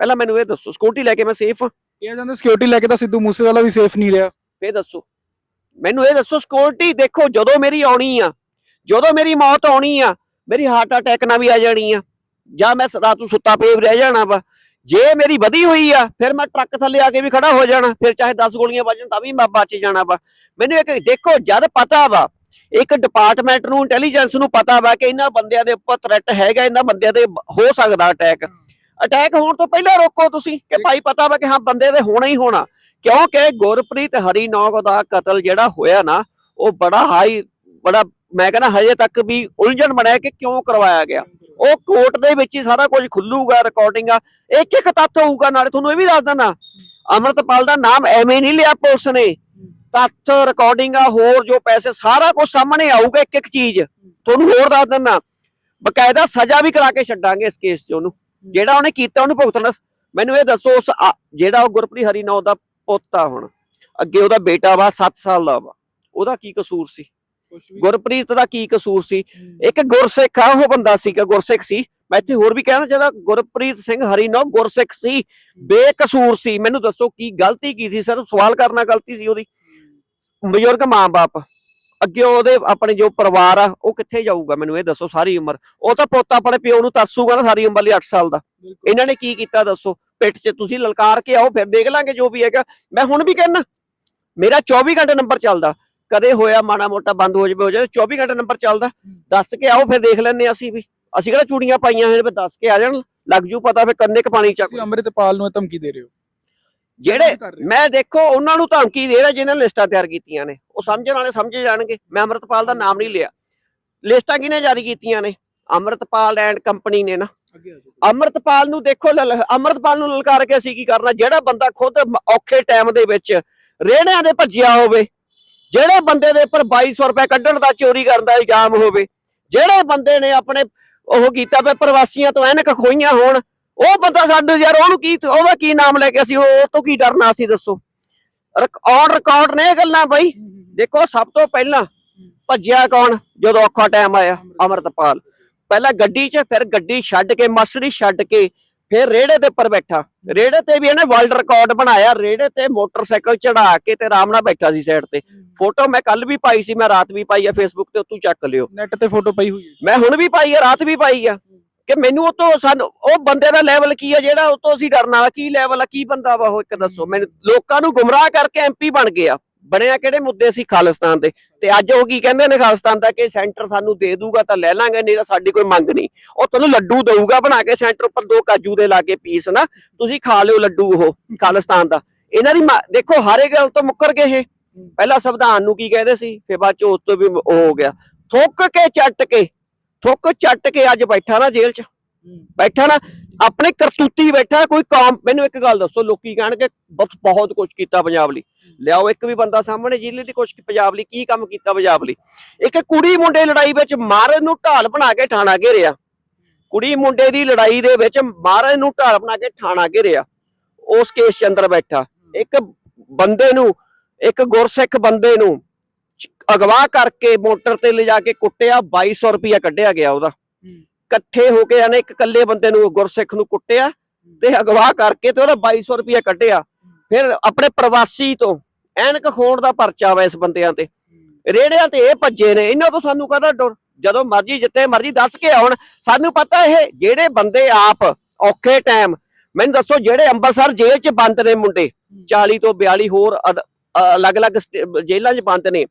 ਪਹਿਲਾਂ ਮੈਨੂੰ ਇਹ ਦੱਸੋ ਸਿਕਿਉਰਿਟੀ ਲੈ ਕੇ ਮੈਂ ਸੇਫ ਆ? ਕਿਹਾ ਜਾਂਦਾ ਸਿਕਿਉਰਿਟੀ ਲੈ ਕੇ ਤਾਂ ਸਿੱਧੂ ਮੂਸੇਵਾਲਾ ਵੀ ਸੇਫ ਨਹੀਂ ਰਿਹਾ। ਫੇਰ ਦੱਸੋ। ਮੈਨੂੰ ਇਹ ਦੱਸੋ ਸਿਕਿਉਰਿਟੀ ਦੇਖੋ, ਜਦੋਂ ਮੇਰੀ ਆਉਣੀ ਆ, ਜਦੋਂ ਮੇਰੀ ਮੌਤ ਆਉਣੀ ਆ, ਮੇਰੀ ਹਾਰਟ ਅਟੈਕ ਨਾਲ ਵੀ ਆ ਜਾਣੀ ਆ, ਜਾਂ ਮੈਂ ਰਾਤ ਨੂੰ ਸੁੱਤਾ ਪਏ ਰਹਿ ਜਾਣਾ ਵਾ। ਜੇ ਮੇਰੀ ਵਧੀ ਹੋਈ ਆ, ਫਿਰ ਮੈਂ ਟਰੱਕ ਥੱਲੇ ਆ ਕੇ ਵੀ ਖੜਾ ਹੋ ਜਾਣਾ, ਫਿਰ ਚਾਹੇ 10 ਗੋਲੀਆਂ ਵੱਜਣ ਤਾਂ ਵੀ ਮੈਂ ਬਚ ਜਾਣਾ ਵਾ। ਮੈਨੂੰ ਇੱਕ ਦੇਖੋ, ਜਦ ਪਤਾ ਵਾ, ਇੱਕ ਡਿਪਾਰਟਮੈਂਟ ਨੂੰ ਇੰਟੈਲੀਜੈਂਸ ਨੂੰ ਪਤਾ ਵਾ ਕਿ ਇਹਨਾਂ ਬੰਦਿਆਂ ਦੇ ਉੱਪਰ ਥ੍ਰੈਟ ਹੈਗਾ, ਇਹਨਾਂ ਬੰਦਿਆਂ ਦੇ ਹੋ ਸਕਦਾ ਅਟੈਕ ਅਟੈਕ ਹੋਣ ਤੋਂ ਪਹਿਲਾਂ ਰੋਕੋ ਤੁਸੀਂ ਕਿ ਭਾਈ ਪਤਾ ਵਾ ਕਿ ਹਾਂ ਬੰਦੇ ਦੇ ਹੋਣਾ ਹੀ ਹੋਣਾ। ਕਿਉਂਕਿ ਗੁਰਪ੍ਰੀਤ ਹਰੀਨੌਕ ਦਾ ਕਤਲ ਜਿਹੜਾ ਹੋਇਆ ਨਾ ਉਹ ਬੜਾ ਹਾਈ ਬੜਾ ਮੈਂ ਕਹਿੰਦਾ ਹਜੇ ਤੱਕ ਵੀ ਉਲਝਣ ਬਣਿਆ ਕਿ ਕਿਉਂ ਕਰਵਾਇਆ ਗਿਆ। ਉਹ ਕੋਰਟ ਦੇ ਵਿੱਚ ਹੀ ਸਾਰਾ ਕੁਝ ਖੁੱਲੂਗਾ ਰਿਕਾਰਡਿੰਗ ਆ। ਇੱਕ ਇੱਕ ਤੱਥ ਹੋਊਗਾ? ਨਾਲੇ ਤੁਹਾਨੂੰ ਇਹ ਵੀ ਦੱਸ ਦਿੰਦਾ ਅਮਰਤਪਾਲ ਦਾ ਨਾਮ ਐਵੇਂ ਨਹੀਂ ਲਿਆ ਪੁਲਿਸ ਨੇ। ਤੱਥ ਰਿਕਾਰਡਿੰਗ ਆ ਹੋਰ ਜੋ ਪੈਸੇ ਸਾਰਾ ਕੁਝ ਸਾਹਮਣੇ ਆਊਗਾ ਇੱਕ ਇੱਕ ਚੀਜ਼। ਤੁਹਾਨੂੰ ਹੋਰ ਦੱਸ ਦਿੰਦਾ ਬਕਾਇਦਾ ਸਜ਼ਾ ਵੀ ਕਰਾ ਕੇ ਛੱਡਾਂਗੇ ਇਸ ਕੇਸ 'ਚ ਉਹਨੂੰ। ਜਿਹੜਾ ਉਹਨੇ ਕੀਤਾ ਉਹਨੂੰ ਭੁਗਤਣਾ ਮੈਨੂੰ ਇਹ ਦੱਸੋ ਉਸ ਜਿਹੜਾ ਉਹ ਗੁਰਪ੍ਰੀਤ ਹਰੀਨੌ ਦਾ ਪੁੱਤ ਆ ਹੁਣ ਅੱਗੇ ਉਹਦਾ ਬੇਟਾ ਵਾ 7 ਸਾਲ ਦਾ ਵਾ। ਉਹਦਾ ਕੀ ਕਸੂਰ ਸੀ? ਗੁਰਪ੍ਰੀਤ ਦਾ ਕੀ ਕਸੂਰ ਸੀ? ਇੱਕ ਗੁਰਸਿੱਖ ਆ ਉਹ ਬੰਦਾ ਸੀਗਾ ਗੁਰਸਿੱਖ ਸੀ। ਮੈਂ ਇੱਥੇ ਹੋਰ ਵੀ ਕਹਿਣਾ ਚਾਹਦਾ ਗੁਰਪ੍ਰੀਤ ਸਿੰਘ ਹਰੀਨੌ ਗੁਰਸਿੱਖ ਸੀ। ਬੇਕਸੂਰ ਸੀ। ਮੈਨੂੰ ਦੱਸੋ ਕੀ ਗਲਤੀ ਕੀ ਸੀ? ਸਰ ਸਵਾਲ ਕਰਨਾ ਗਲਤੀ ਸੀ ਉਹਦੀ। ਬਜ਼ੁਰਗ ਮਾਂ-ਬਾਪ। ਅੱਗੇ ਉਹਦੇ ਆਪਣੇ ਜੋ ਪਰਿਵਾਰ ਆ ਉਹ ਕਿੱਥੇ ਜਾਊਗਾ ਮੈਨੂੰ ਇਹ ਦੱਸੋ ਸਾਰੀ ਉਮਰ। ਉਹ ਤਾਂ ਪੁੱਤ ਆਪਣੇ ਪਿਓ ਨੂੰ ਤਰਸੂਗਾ ਨਾ ਸਾਰੀ ਉਮਰ ਲਈ 8 ਸਾਲ ਦਾ। ਇਹਨਾਂ ਨੇ ਕੀ ਕੀਤਾ ਦੱਸੋ? ਪਿੱਠ 'ਚ ਤੁਸੀਂ ਲਲਕਾਰ ਕੇ ਆਓ ਫਿਰ ਦੇਖ ਲਾਂਗੇ ਜੋ ਵੀ ਹੈਗਾ। ਮੈਂ ਹੁਣ ਵੀ ਕਹਿਣਾ ਮੇਰਾ 24 ਘੰਟੇ ਨੰਬਰ ਚੱਲਦਾ। ਕਦੇ ਹੋਇਆ ਮਾੜਾ ਮੋਟਾ ਬੰਦ ਹੋ ਜਾਵੇ ਹੋ ਜਾਵੇ 24 ਘੰਟੇ ਨੰਬਰ ਚੱਲਦਾ। ਦੱਸ ਕੇ ਆਓ ਫਿਰ ਦੇਖ ਹਾਂ ਅਸੀਂ ਵੀ। ਅਸੀਂ ਕਿਹੜਾ ਚੂੜੀਆਂ ਪਾਈਆਂ ਹੋਈਆਂ ਨੇ ਫਿਰ ਦੱਸ ਕੇ ਆ ਜਾਣ। ਲੱਗ ਜੂ ਪਤਾ ਫਿਰ ਕੰਨੇ ਕ ਪਾਣੀ ਚੱਕ ਤੁਸੀਂ ਅੰਮ੍ਰਿਤਪਾਲ ਨੂੰ ਇਹ ਧਮਕੀ ਦੇ ਰਹੇ ਹੋ। ਜਿਹੜੇ? ਮੈਂ ਦੇਖੋ ਉਹਨਾਂ ਨੂੰ ਧਮਕੀ ਦੇ ਰਿਹਾ ਜਿਨ੍ਹਾਂ ਨੇ ਲਿਸਟਾਂ ਤਿਆਰ ਕੀਤੀਆਂ ਨੇ। ਉਹ ਸਮਝਣ ਵਾਲੇ ਸਮਝੇ ਜਾਣਗੇ। ਮੈਂ ਅੰਮ੍ਰਿਤਪਾਲ ਦਾ ਨਾਮ ਨਹੀਂ ਲਿਆ। ਲਿਸਟਾਂ ਕਿਹਨੇ ਜਾਰੀ ਕੀਤੀਆਂ ਨੇ? ਅੰਮ੍ਰਿਤਪਾਲ ਐਂਡ ਕੰਪਨੀ ਨੇ ਨਾ। ਅੰਮ੍ਰਿਤਪਾਲ ਨੂੰ ਦੇਖੋ ਅੰਮ੍ਰਿਤਪਾਲ ਨੂੰ ਲਲਕਾਰ ਕੇ ਅਸੀਂ ਕੀ ਕਰਨਾ? ਜਿਹੜਾ ਬੰਦਾ ਖੁਦ ਔਖੇ ਟਾਈਮ ਦੇ ਵਿੱਚ ਰੇਹੜਿਆਂ ਦੇ ਭੱਜਿਆ ਹੋਵੇ ਜਿਹੜੇ ਬੰਦੇ ਦੇ ਉੱਪਰ 2200 ਰੁਪਏ ਕੱਢਣ ਦਾ ਚੋਰੀ ਕਰਨ ਦਾ ਇਲਜ਼ਾਮ ਹੋਵੇ ਜਿਹੜੇ ਬੰਦੇ ਨੇ ਆਪਣੇ ਉਹ ਕੀਤਾ ਵੇ ਪ੍ਰਵਾਸੀਆਂ ਤੋਂ ਐਨਕ ਖੋਈਆਂ ਹੋਣ ਉਹ ਬੰਦਾ ਸਾਡੇ ਯਾਰ ਉਹਨੂੰ ਕੀ ਉਹਦਾ ਕੀ ਨਾਮ ਲੈ ਕੇ ਅਸੀਂ ਉਹ ਤੋਂ ਕੀ ਡਰਨਾ ਅਸੀਂ ਦੱਸੋ? ਔਨ ਰਿਕਾਰਡ ਨੇ ਇਹ ਗੱਲਾਂ ਬਈ। ਦੇਖੋ ਸਭ ਤੋਂ ਪਹਿਲਾਂ ਭੱਜਿਆ ਕੌਣ? ਜਦੋਂ ਔਖਾ ਟਾਈਮ ਆਇਆ ਅਮਰਤਪਾਲ। ਪਹਿਲਾਂ ਗੱਡੀ 'ਚ ਫਿਰ ਗੱਡੀ ਛੱਡ ਕੇ ਮਸੜੀ ਛੱਡ ਕੇ ਫਿਰ ਰੇੜੇ ਦੇ ਉੱਪਰ ਬੈਠਾ। ਰੇੜੇ ਤੇ ਵੀ ਇਹਨੇ ਵਰਲਡ ਰਿਕਾਰਡ ਬਣਾਇਆ। ਰੇੜੇ ਤੇ ਮੋਟਰਸਾਈਕਲ ਚੜਾ ਕੇ ਤੇ ਆਰਾਮ ਨਾਲ ਬੈਠਾ ਸੀ ਸਾਈਡ ਤੇ। ਫੋਟੋ ਮੈਂ ਕੱਲ ਵੀ ਪਾਈ ਸੀ ਮੈਂ ਰਾਤ ਵੀ ਪਾਈ ਆ ਫੇਸਬੁੱਕ ਤੇ ਉੱਤੋਂ ਚੱਕ ਲਿਓ। ਨੈਟ ਤੇ ਫੋਟੋ ਪਈ ਹੋਈ ਹੈ ਮੈਂ ਹੁਣ ਵੀ ਪਾਈ ਆ ਰਾਤ ਵੀ ਪਾਈ ਆ। ਕਿ ਮੈਨੂੰ ਉਹ ਤੋਂ ਸਾਨੂੰ, ਉਹ ਬੰਦੇ ਦਾ ਲੈਵਲ ਕੀ ਆ ਜਿਹੜਾ ਉਹ ਤੋਂ ਅਸੀਂ ਡਰਨ ਕੀ ਲੈਵਲ ਆ? ਕੀ ਬੰਦਾ ਵਾ ਉਹ? ਇੱਕ ਦੱਸੋ ਮੈਨੂੰ। ਲੋਕਾਂ ਨੂੰ ਗੁੰਮਰਾਹ ਕਰਕੇ ਐਮਪੀ ਬਣ ਗਿਆ। ਬਣਿਆ ਕਿਹੜੇ ਮੁੱਦੇ ਸੀ ਖਾਲਿਸਤਾਨ ਦੇ? ਤੇ ਅੱਜ ਉਹ ਕੀ ਕਹਿੰਦੇ ਨੇ ਖਾਲਿਸਤਾਨ ਦਾ ਕਿ ਸੈਂਟਰ ਸਾਨੂੰ ਦੇ ਦੂਗਾ ਤਾਂ ਲੈ ਲਾਂਗੇ, ਨਹੀਂ ਤਾਂ ਸਾਡੀ ਕੋਈ ਮੰਗ ਨਹੀਂ। ਉਹ ਤੁਹਾਨੂੰ ਲੱਡੂ ਦਊਗਾ ਬਣਾ ਕੇ ਸੈਂਟਰ ਉੱਪਰ ਦੋ ਕਾਜੂ ਦੇ ਲਾ ਕੇ ਪੀਸ ਨਾ। ਤੁਸੀਂ ਖਾ ਲਿਓ ਲੱਡੂ ਉਹ, ਖਾਲਿਸਤਾਨ ਦਾ। ਇਹਨਾਂ ਦੀ ਮਾ- ਦੇਖੋ, ਹਰੇ ਗੱਲ ਤੋਂ ਮੁੱਕਰ ਗਏ ਇਹ। ਪਹਿਲਾਂ ਸੰਵਿਧਾਨ ਨੂੰ ਕੀ ਕਹਿੰਦੇ ਸੀ? ਫਿਰ ਬਾਅਦ ਚ ਉਸ ਤੋਂ ਵੀ ਉਹ ਹੋ ਗਿਆ। ਥੁੱਕ ਕੇ ਚੱਟ ਕੇ ਥੁੱਕ ਚੱਟ ਕੇ ਅੱਜ ਬੈਠਾ ਨਾ ਜੇਲ੍ਹ 'ਚ। ਬੈਠਾ ਨਾ ਆਪਣੇ ਕਰਤੂਤੀ ਬੈਠਾ ਕੋਈ ਕਾਮ ਮੈਨੂੰ ਇੱਕ ਗੱਲ ਦੱਸੋ ਲੋਕੀ ਕਹਿਣਗੇ ਬਹੁਤ ਬਹੁਤ ਕੁਝ ਕੀਤਾ ਪੰਜਾਬ ਲਈ। ਲਿਆਓ ਇੱਕ ਵੀ ਬੰਦਾ ਸਾਹਮਣੇ ਜਿਹਦੇ ਲਈ ਕੁਝ ਪੰਜਾਬ ਲਈ ਕੀ ਕੰਮ ਕੀਤਾ ਪੰਜਾਬ ਲਈ। ਇੱਕ ਕੁੜੀ ਮੁੰਡੇ ਲੜਾਈ ਵਿੱਚ ਮਾਰਨ ਨੂੰ ਢਾਲ ਬਣਾ ਕੇ ਠਾਣਾ ਘੇਰਿਆ। ਕੁੜੀ ਮੁੰਡੇ ਦੀ ਲੜਾਈ ਦੇ ਵਿੱਚ ਮਾਰਨ ਨੂੰ ਢਾਲ ਬਣਾ ਕੇ ਠਾਣਾ ਘੇਰਿਆ। ਉਸ ਕੇਸ ਚ ਅੰਦਰ ਬੈਠਾ। ਇੱਕ ਬੰਦੇ ਨੂੰ ਇੱਕ ਗੁਰਸਿੱਖ ਬੰਦੇ ਨੂੰ ਅਗਵਾ ਕਰਕੇ ਮੋਟਰ ਤੇ ਲਿਜਾ ਕੇ ਕੁੱਟਿਆ 2200 ਰੁਪਇਆ ਕੱਢਿਆ ਗਿਆ ਉਹਦਾ। ਇਕੱਠੇ ਹੋ ਕੇ ਇਹਨੇ ਇੱਕ ਇਕੱਲੇ ਬੰਦੇ ਨੂੰ ਗੁਰਸਿੱਖ ਨੂੰ ਕੁੱਟਿਆ ਤੇ ਅਗਵਾ ਕਰਕੇ ਤੇ ਉਹਦਾ 2200 ਰੁਪਇਆ ਕੱਢਿਆ। ਫਿਰ ਆਪਣੇ ਪ੍ਰਵਾਸੀ ਤੋਂ ਐਨਕ ਖੋਣ ਦਾ ਪਰਚਾ ਵਾ ਇਸ ਬੰਦਿਆਂ ਤੇ। ਰੇੜਿਆਂ ਤੇ ਇਹ ਭੱਜੇ ਨੇ ਇਹਨਾਂ ਤੋਂ ਸਾਨੂੰ ਕਹਦਾ ਡਰ? ਜਦੋਂ ਮਰਜ਼ੀ ਜਿੱਤੇ ਮਰਜ਼ੀ ਦੱਸ ਕੇ ਆਉਣ। ਸਾਨੂੰ ਪਤਾ ਇਹ ਜਿਹੜੇ ਬੰਦੇ ਆਪ ਔਖੇ ਟਾਈਮ ਮੈਨੂੰ ਦੱਸੋ ਜਿਹੜੇ ਅੰਮ੍ਰਿਤਸਰ ਜੇਲ੍ਹ 'ਚ ਬੰਦ ਨੇ ਮੁੰਡੇ 40 ਤੋਂ 42 ਹੋਰ ਅਲੱਗ-ਅਲੱਗ ਜੇਲ੍ਹਾਂ 'ਚ ਬੰਦ ਨੇ।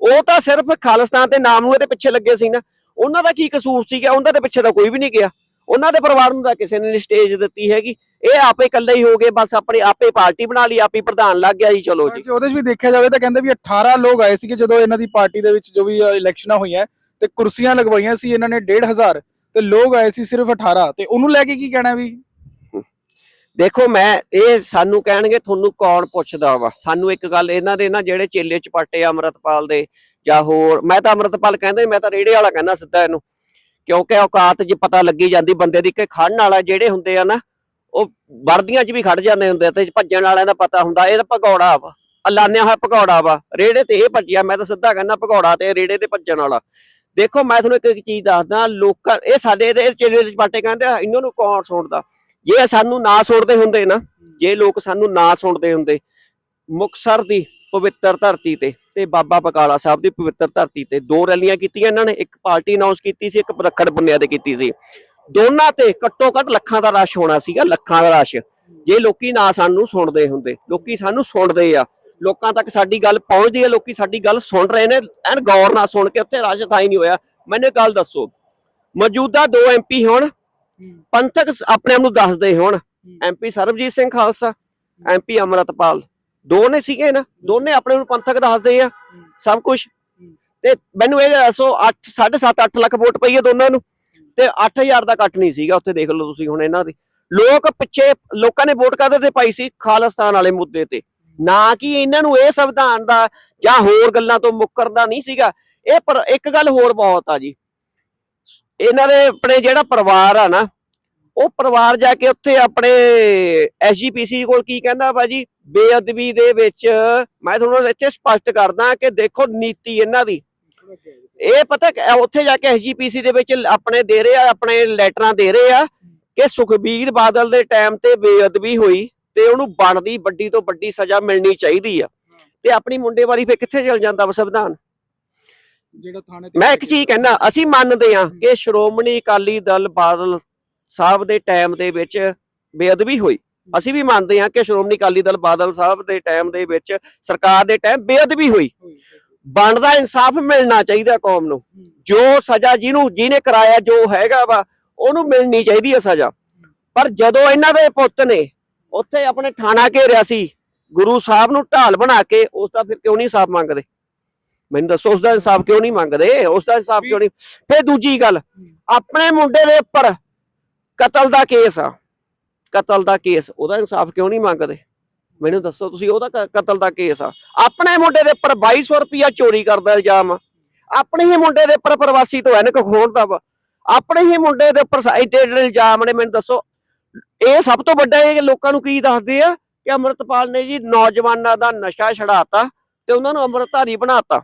ਉਹ ਤਾਂ ਸਿਰਫ ਖਾਲਿਸਤਾਨ ਤੇ ਨਾਮ ਨੂੰ ਇਹਦੇ ਪਿੱਛੇ ਲੱਗੇ ਸੀ ਨਾ। ਉਹਨਾਂ ਦਾ ਕੀ ਕਸੂਰ ਸੀਗਾ? ਉਹਨਾਂ ਦੇ ਪਿੱਛੇ ਤਾਂ ਕੋਈ ਵੀ ਨਹੀਂ ਗਿਆ। ਉਹਨਾਂ ਦੇ ਪਰਿਵਾਰ ਨੂੰ ਤਾਂ ਕਿਸੇ ਨੇ ਨਹੀਂ ਸਟੇਜ ਦਿੱਤੀ ਹੈਗੀ। ਇਹ ਆਪੇ ਇਕੱਲੇ ਹੀ ਹੋ ਗਏ, ਬਸ ਆਪਣੇ ਆਪੇ ਪਾਰਟੀ ਬਣਾ ਲਈ, ਆਪੇ ਪ੍ਰਧਾਨ ਲੱਗ ਗਿਆ ਜੀ ਚਲੋ ਜੀ। ਉਹਦੇ 'ਚ ਵੀ ਦੇਖਿਆ ਜਾਵੇ ਤਾਂ ਕਹਿੰਦੇ ਵੀ 18 ਲੋਕ ਆਏ ਸੀਗੇ ਜਦੋਂ ਇਹਨਾਂ ਦੀ ਪਾਰਟੀ ਦੇ ਵਿੱਚ ਜੋ ਵੀ ਇਲੈਕਸ਼ਨਾਂ ਹੋਈਆਂ ਤੇ ਕੁਰਸੀਆਂ ਲਗਵਾਈਆਂ ਸੀ ਇਹਨਾਂ ਨੇ 1.5 ਤੇ ਲੋਕ ਆਏ ਸੀ ਸਿਰਫ 18 ਤੇ ਉਹਨੂੰ ਲੈ ਕੇ ਕੀ ਕਹਿਣਾ ਵੀ ਦੇਖੋ ਮੈਂ, ਇਹ ਸਾਨੂੰ ਕਹਿਣਗੇ ਤੁਹਾਨੂੰ ਕੌਣ ਪੁੱਛਦਾ ਵਾ? ਸਾਨੂੰ ਇੱਕ ਗੱਲ, ਇਹਨਾਂ ਦੇ ਨਾ ਜਿਹੜੇ ਚੇਲੇ ਚਪਾਟੇ ਆ ਅੰਮ੍ਰਿਤਪਾਲ ਦੇ ਜਾਂ ਹੋਰ, ਮੈਂ ਤਾਂ ਅੰਮ੍ਰਿਤਪਾਲ ਕਹਿੰਦਾ ਮੈਂ ਤਾਂ ਰੇੜੇ ਵਾਲਾ ਕਹਿੰਦਾ ਸਿੱਧਾ ਇਹਨੂੰ। ਕਿਉਂਕਿ ਔਕਾਤ 'ਚ ਪਤਾ ਲੱਗੀ ਜਾਂਦੀ, ਬੰਦੇ ਦੀ ਕਿ ਖੜਨ ਵਾਲਾ ਜਿਹੜੇ ਹੁੰਦੇ ਆ ਨਾ, ਉਹ ਵਰਦੀਆਂ 'ਚ ਵੀ ਖੜ ਜਾਂਦੇ ਹੁੰਦੇ ਆ ਤੇ ਭੱਜਣ ਵਾਲਿਆਂ ਦਾ ਪਤਾ ਹੁੰਦਾ, ਇਹ ਤਾਂ ਭਗੌੜਾ ਵਾ ਅਲਾਨਿਆ ਹੋਇਆ ਭਗੌੜਾ ਵਾ। ਰੇੜੇ ਤੇ ਇਹ ਭੱਜਿਆ, ਮੈਂ ਤਾਂ ਸਿੱਧਾ ਕਹਿੰਦਾ ਭਗੌੜਾ ਤੇ ਰੇੜੇ ਤੇ ਭੱਜਣ ਵਾਲਾ। ਦੇਖੋ ਮੈਂ ਤੁਹਾਨੂੰ ਇੱਕ ਇੱਕ ਚੀਜ਼ ਦੱਸਦਾ, ਲੋਕਾਂ, ਇਹ ਸਾਡੇ ਦੇ ਚੇਲੇ ਚਪਾਟੇ ਕਹਿੰਦੇ ਆ, ਇਹਨਾਂ ਨੂੰ ਕੌਣ ਸੁਣਦਾ ਜੇ ਸਾਨੂੰ ਨਾ ਸੁਣਦੇ ਹੁੰਦੇ ਨਾ, ਜੇ ਲੋਕ ਸਾਨੂੰ ਨਾ ਸੁਣਦੇ ਹੁੰਦੇ ਮੁਕਸਰ ਦੀ ਪਵਿੱਤਰ ਧਰਤੀ ਤੇ ਤੇ ਬਾਬਾ ਬਕਾਲਾ ਸਾਹਿਬ ਦੀ ਪਵਿੱਤਰ ਧਰਤੀ ਤੇ ਦੋ ਰੈਲੀਆਂ ਕੀਤੀਆਂ ਇਹਨਾਂ ਨੇ, ਇੱਕ ਪਾਰਟੀ ਅਨਾਉਂਸ ਕੀਤੀ ਸੀ, ਇੱਕ ਰੱਖੜ ਬੰਨਿਆ ਤੇ ਕੀਤੀ ਸੀ। ਦੋਨਾਂ ਤੇ ਘੱਟੋ ਘੱਟ ਲੱਖਾਂ ਦਾ ਰਸ਼ ਹੋਣਾ ਸੀਗਾ, ਲੱਖਾਂ ਦਾ ਰਸ਼। ਜੇ ਲੋਕੀ ਨਾ ਸਾਨੂੰ ਸੁਣਦੇ ਹੁੰਦੇ, ਲੋਕੀ ਸਾਨੂੰ ਸੁਣਦੇ ਆ, ਲੋਕਾਂ ਤੱਕ ਸਾਡੀ ਗੱਲ ਪਹੁੰਚਦੀ ਹੈ ਲੋਕੀ ਸਾਡੀ ਗੱਲ ਸੁਣ ਰਹੇ ਨੇ, ਐਨ ਗੌਰ ਨਾਲ ਸੁਣ ਕੇ ਉੱਥੇ ਰਸ਼ ਤਾਂ ਹੀ ਨਹੀਂ ਹੋਇਆ। ਮੈਨੂੰ ਗੱਲ ਦੱਸੋ, ਮੌਜੂਦਾ ਦੋ ਐਮਪੀ ਹੁਣ ਪੰਥਕ ਆਪਣੇ ਆਪ ਨੂੰ ਦੱਸਦੇ ਹੁਣ। MP Sarabjit Singh Khalsa MP Amritpal. ਦੋ ਨੇ ਸੀਗੇ ਨਾ ਦੋਨੇ ਆਪਣੇ ਨੂੰ ਪੰਥਕ ਦੱਸਦੇ ਆ ਸਭ ਕੁਝ ਤੇ ਮੈਨੂੰ ਇਹ ਦੱਸੋ 8 7.5 8 ਲੱਖ ਵੋਟ ਪਈ ਹੈ ਦੋਨਾਂ ਨੂੰ। ਤੇ 8000 ਦਾ ਕੱਟ ਨਹੀਂ ਸੀਗਾ ਉੱਥੇ ਦੇਖ ਲਓ ਤੁਸੀਂ ਹੁਣ ਇਹਨਾਂ ਦੇ। ਲੋਕ ਪਿੱਛੇ ਲੋਕਾਂ ਨੇ ਵੋਟ ਕਾਹਦੇ ਤੇ ਪਾਈ ਸੀ? ਖਾਲਿਸਤਾਨ ਵਾਲੇ ਮੁੱਦੇ ਤੇ। ਨਾ ਕਿ ਇਹਨਾਂ ਨੂੰ ਇਹ ਸੰਵਿਧਾਨ ਦਾ ਜਾਂ ਹੋਰ ਗੱਲਾਂ ਤੋਂ ਮੁੱਕਰਨ ਦਾ ਨਹੀਂ ਸੀਗਾ। ਇਹ ਪਰ ਇੱਕ ਗੱਲ ਹੋਰ ਬਹੁਤ ਆ ਜੀ। ਇਹਨਾਂ ਦੇ ਆਪਣੇ ਜਿਹੜਾ ਪਰਿਵਾਰ ਆ ਨਾ, ਉਹ ਪਰਿਵਾਰ ਜਾ ਕੇ ਉੱਥੇ ਆਪਣੇ ਐਸਜੀਪੀਸੀ ਕੋਲ ਕੀ ਕਹਿੰਦਾ ਬਾਜੀ ਬੇਅਦਬੀ ਦੇ ਵਿੱਚ ਮੈਂ ਤੁਹਾਨੂੰ ਇੱਥੇ ਸਪਸ਼ਟ ਕਰਦਾ ਕਿ ਦੇਖੋ ਨੀਤੀ ਇਹਨਾਂ ਦੀ। ਇਹ ਪਤਾ ਉੱਥੇ ਜਾ ਕੇ ਐਸਜੀਪੀਸੀ ਦੇ ਵਿੱਚ ਆਪਣੇ ਦੇ ਰਹੇ ਆ, ਆਪਣੇ ਲੈਟਰਾਂ ਦੇ ਰਹੇ ਆ ਕਿ ਸੁਖਬੀਰ ਬਾਦਲ ਦੇ ਟਾਈਮ ਤੇ ਬੇਅਦਬੀ ਹੋਈ ਤੇ ਉਹਨੂੰ ਬਣਦੀ ਵੱਡੀ ਤੋਂ ਵੱਡੀ ਸਜ਼ਾ ਮਿਲਣੀ ਚਾਹੀਦੀ ਆ। ਤੇ ਆਪਣੀ ਮੁੰਡੇ ਵਾਰੀ ਫੇ ਕਿੱਥੇ ਚਲ ਜਾਂਦਾ ਵਾ ਸੰਵਿਧਾਨ? ਜਿਹੜਾ ਥਾਣੇ ਤੇ ਮੈਂ ਇੱਕ ਚੀਜ਼ ਕਹਿੰਦਾ ਅਸੀਂ ਮੰਨਦੇ ਹਾਂ ਕਿ ਸ਼੍ਰੋਮਣੀ ਅਕਾਲੀ ਦਲ ਬਾਦਲ ਸਾਹਿਬ ਦੇ ਟਾਈਮ ਦੇ ਵਿੱਚ ਬੇਅਦਬੀ ਹੋਈ। ਅਸੀਂ ਵੀ ਮੰਨਦੇ ਹਾਂ ਕਿ ਸ਼੍ਰੋਮਣੀ ਅਕਾਲੀ ਦਲ ਬਾਦਲ ਸਾਹਿਬ ਦੇ ਟਾਈਮ ਦੇ ਵਿੱਚ ਸਰਕਾਰ ਦੇ ਟਾਈਮ ਬੇਅਦਬੀ ਹੋਈ। ਬਣਦਾ ਇਨਸਾਫ ਮਿਲਣਾ ਚਾਹੀਦਾ ਕੌਮ ਨੂੰ। ਜੋ ਸਜ਼ਾ ਜਿਹਨੂੰ ਜਿਹਨੇ ਕਰਾਇਆ ਜੋ ਹੈਗਾ ਵਾ ਉਹਨੂੰ ਮਿਲਣੀ ਚਾਹੀਦੀ ਹੈ ਸਜ਼ਾ। ਪਰ ਜਦੋਂ ਇਹਨਾਂ ਦੇ ਪੁੱਤ ਨੇ ਉੱਥੇ ਆਪਣੇ ਥਾਣਾ ਘੇਰਿਆ ਸੀ ਗੁਰੂ ਸਾਹਿਬ ਨੂੰ ਢਾਲ ਬਣਾ ਕੇ ਉਸ ਦਾ ਫਿਰ ਕਿਉਂ ਨਹੀਂ ਇਨਸਾਫ ਮੰਗਦੇ? ਮੈਨੂੰ ਦੱਸੋ, ਉਸ ਦਾ ਇਨਸਾਫ ਕਿਉਂ ਨਹੀਂ ਮੰਗਦੇ? ਉਸ ਦਾ ਇਨਸਾਫ ਕਿਉਂ ਨਹੀਂ? ਫਿਰ ਦੂਜੀ ਗੱਲ, ਆਪਣੇ ਮੁੰਡੇ ਦੇ ਉੱਪਰ ਕਤਲ ਦਾ ਕੇਸ ਆ। ਕਤਲ ਦਾ ਕੇਸ, ਉਹਦਾ ਇਨਸਾਫ ਕਿਉਂ ਨਹੀਂ ਮੰਗਦੇ? ਮੈਨੂੰ ਦੱਸੋ, ਤੁਸੀਂ ਉਹਦਾ ਕਤਲ ਦਾ ਕੇਸ ਆ। ਆਪਣੇ ਮੁੰਡੇ ਦੇ ਉੱਪਰ 2200 ਰੁਪਇਆ ਚੋਰੀ ਕਰਦਾ ਇਲਜ਼ਾਮ। ਆ ਆਪਣੇ ਹੀ ਮੁੰਡੇ ਦੇ ਉੱਪਰ ਪ੍ਰਵਾਸੀ ਤੋਂ ਐਨਕ ਖੋਣ ਦਾ ਆਪਣੇ ਹੀ ਮੁੰਡੇ ਦੇ ਉੱਪਰ ਐਡੇ ਇਲਜ਼ਾਮ ਨੇ, ਮੈਨੂੰ ਦੱਸੋ। ਇਹ ਸਭ ਤੋਂ ਵੱਡਾ ਇਹ ਲੋਕਾਂ ਨੂੰ ਕੀ ਦੱਸਦੇ ਆ? ਕਿ ਅਮਰਤਪਾਲ ਨੇ ਜੀ ਨੌਜਵਾਨਾਂ ਦਾ ਨਸ਼ਾ ਛਡਾਤਾ ਤੇ ਉਹਨਾਂ ਨੂੰ ਅੰਮ੍ਰਿਤਧਾਰੀ ਬਣਾਤਾ।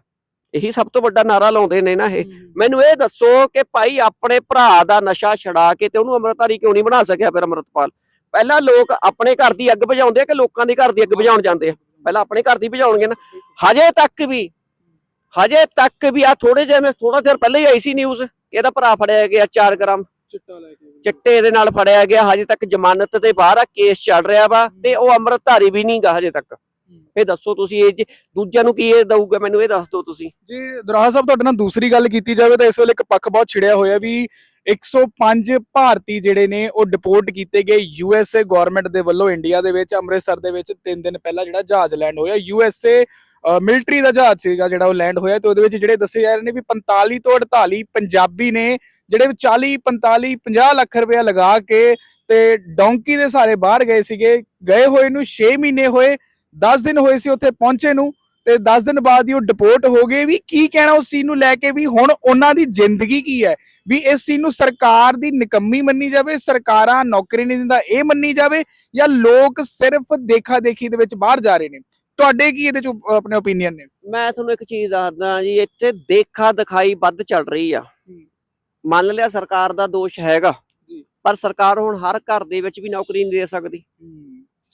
ਇਹੀ ਸਭ ਤੋਂ ਵੱਡਾ ਨਾਰਾ ਲਾਉਂਦੇ ਨੇ ਨਾ ਇਹ। ਮੈਨੂੰ ਇਹ ਦੱਸੋ ਕਿ ਭਾਈ ਆਪਣੇ ਭਰਾ ਦਾ ਨਸ਼ਾ ਛਡਾ ਕੇ ਤੇ ਉਹਨੂੰ ਅੰਮ੍ਰਿਤਧਾਰੀ ਕਿਉਂ ਨਹੀਂ ਬਣਾ ਸਕਿਆ ਫਿਰ ਅੰਮ੍ਰਿਤਪਾਲ? ਪਹਿਲਾਂ ਲੋਕ ਆਪਣੇ ਘਰ ਦੀ ਅੱਗ ਬੁਝਾਉਂਦੇ ਆ ਕਿ ਲੋਕਾਂ ਦੇ ਘਰ ਦੀ ਅੱਗ ਬੁਝਾਉਣ ਜਾਂਦੇ ਆ? ਪਹਿਲਾਂ ਆਪਣੇ ਘਰ ਦੀ ਬੁਝਾਉਣਗੇ ਨਾ। ਹਜੇ ਤੱਕ ਵੀ ਹਜੇ ਤੱਕ ਵੀ ਆ ਥੋੜੇ ਜਿਹੇ ਥੋੜਾ ਚਿਰ ਪਹਿਲਾਂ ਹੀ ਆਈ ਸੀ ਨਿਊਜ਼ ਇਹਦਾ ਭਰਾ ਫੜਿਆ ਗਿਆ 4 ਗ੍ਰਾਮ। ਚਿੱਟਾ ਲੈ ਕੇ। ਚਿੱਟੇ ਦੇ ਨਾਲ ਫੜਿਆ ਗਿਆ ਹਜੇ ਤੱਕ ਜ਼ਮਾਨਤ ਤੇ ਬਾਹਰ ਆ ਕੇਸ ਚੱਲ ਰਿਹਾ ਵਾ ਤੇ ਉਹ ਅੰਮ੍ਰਿਤਧਾਰੀ ਵੀ ਨਹੀਂਗਾ ਹਜੇ ਤੱਕ। ਇਹ ਦੱਸੋ ਤੁਸੀਂ ਇਹ ਦੂਜਿਆਂ ਨੂੰ ਕੀ ਇਹ ਦਊਗਾ? ਮੈਨੂੰ ਇਹ ਦੱਸ ਦਿਓ ਤੁਸੀਂ। ਜੇ, ਦਰਾਹਾ ਸਾਹਿਬ, ਤੁਹਾਡੇ ਨਾਲ ਦੂਸਰੀ ਗੱਲ ਕੀਤੀ ਜਾਵੇ ਤਾਂ ਇਸ ਵੇਲੇ ਇੱਕ ਪੱਖ ਬਹੁਤ ਛਿੜਿਆ ਹੋਇਆ ਵੀ 105 ਭਾਰਤੀ ਜਿਹੜੇ ਨੇ ਉਹ ਡਿਪੋਰਟ ਕੀਤੇ ਗਏ ਯੂਐਸਏ ਗਵਰਨਮੈਂਟ ਦੇ ਵੱਲੋਂ ਇੰਡੀਆ ਦੇ ਵਿੱਚ, ਅੰਮ੍ਰਿਤਸਰ ਦੇ ਵਿੱਚ 3 ਦਿਨ ਪਹਿਲਾਂ ਜਿਹੜਾ ਜਹਾਜ਼ ਲੈਂਡ ਹੋਇਆ। ਯੂਐਸਏ ਮਿਲਟਰੀ ਦਾ ਜਹਾਜ਼ ਸੀਗਾ ਜਿਹੜਾ ਉਹ ਲੈਂਡ ਹੋਇਆ ਤੇ ਉਹਦੇ ਵਿੱਚ ਜਿਹੜੇ ਦੱਸੇ ਜਾ ਰਹੇ ਨੇ ਵੀ 45 ਤੋਂ 48 ਪੰਜਾਬੀ ਨੇ ਜਿਹੜੇ 40 45 50 ਲੱਖ ਰੁਪਇਆ ਲਗਾ ਕੇ ਤੇ ਡੌਂਕੀ ਦੇ ਸਾਰੇ ਬਾਹਰ ਗਏ ਸੀਗੇ। ਗਏ ਹੋਏ ਨੂੰ 6 ਮਹੀਨੇ ਹੋਏ। 10 ਦਿਨ ਹੋਏ ਸੀ ਉੱਥੇ ਪਹੁੰਚੇ ਨੂੰ ਤੇ 10 ਦਿਨ ਬਾਅਦ ਹੀ ਉਹ ਡਿਪੋਰਟ ਹੋ ਗਏ ਵੀ ਕੀ ਕਹਿਣਾ ਉਸ ਚੀਜ਼ ਨੂੰ ਲੈ ਕੇ ਵੀ ਹੁਣ ਉਹਨਾਂ ਦੀ ਜ਼ਿੰਦਗੀ ਕੀ ਹੈ? ਵੀ ਇਸ ਚੀਜ਼ ਨੂੰ ਸਰਕਾਰ ਦੀ ਨਿਕੰਮੀ ਮੰਨੀ ਜਾਵੇ ਸਰਕਾਰਾਂ ਨੌਕਰੀ ਨਹੀਂ ਦਿੰਦਾ ਇਹ ਮੰਨੀ ਜਾਵੇ ਜਾਂ ਲੋਕ ਸਿਰਫ ਦੇਖਾ ਦੇਖੀ ਦੇ ਵਿੱਚ ਬਾਹਰ ਜਾ ਰਹੇ ਨੇ? ਤੁਹਾਡੇ ਕੀ ਇਹਦੇ ਚ ਆਪਣੇ ਓਪੀਨੀਅਨ ਨੇ? ਮੈਂ ਤੁਹਾਨੂੰ ਇੱਕ ਚੀਜ਼ ਦੱਸਦਾ ਜੀ ਇੱਥੇ ਦੇਖਾ ਦਿਖਾਈ ਵੱਧ ਚੱਲ ਰਹੀ ਆ। ਮੰਨ ਲਿਆ ਸਰਕਾਰ ਦਾ ਦੋਸ਼ ਹੈਗਾ। ਪਰ ਸਰਕਾਰ ਹੁਣ ਹਰ ਘਰ ਦੇ ਵਿੱਚ ਵੀ ਨੌਕਰੀ ਨਹੀਂ ਦੇ ਸਕਦੀ।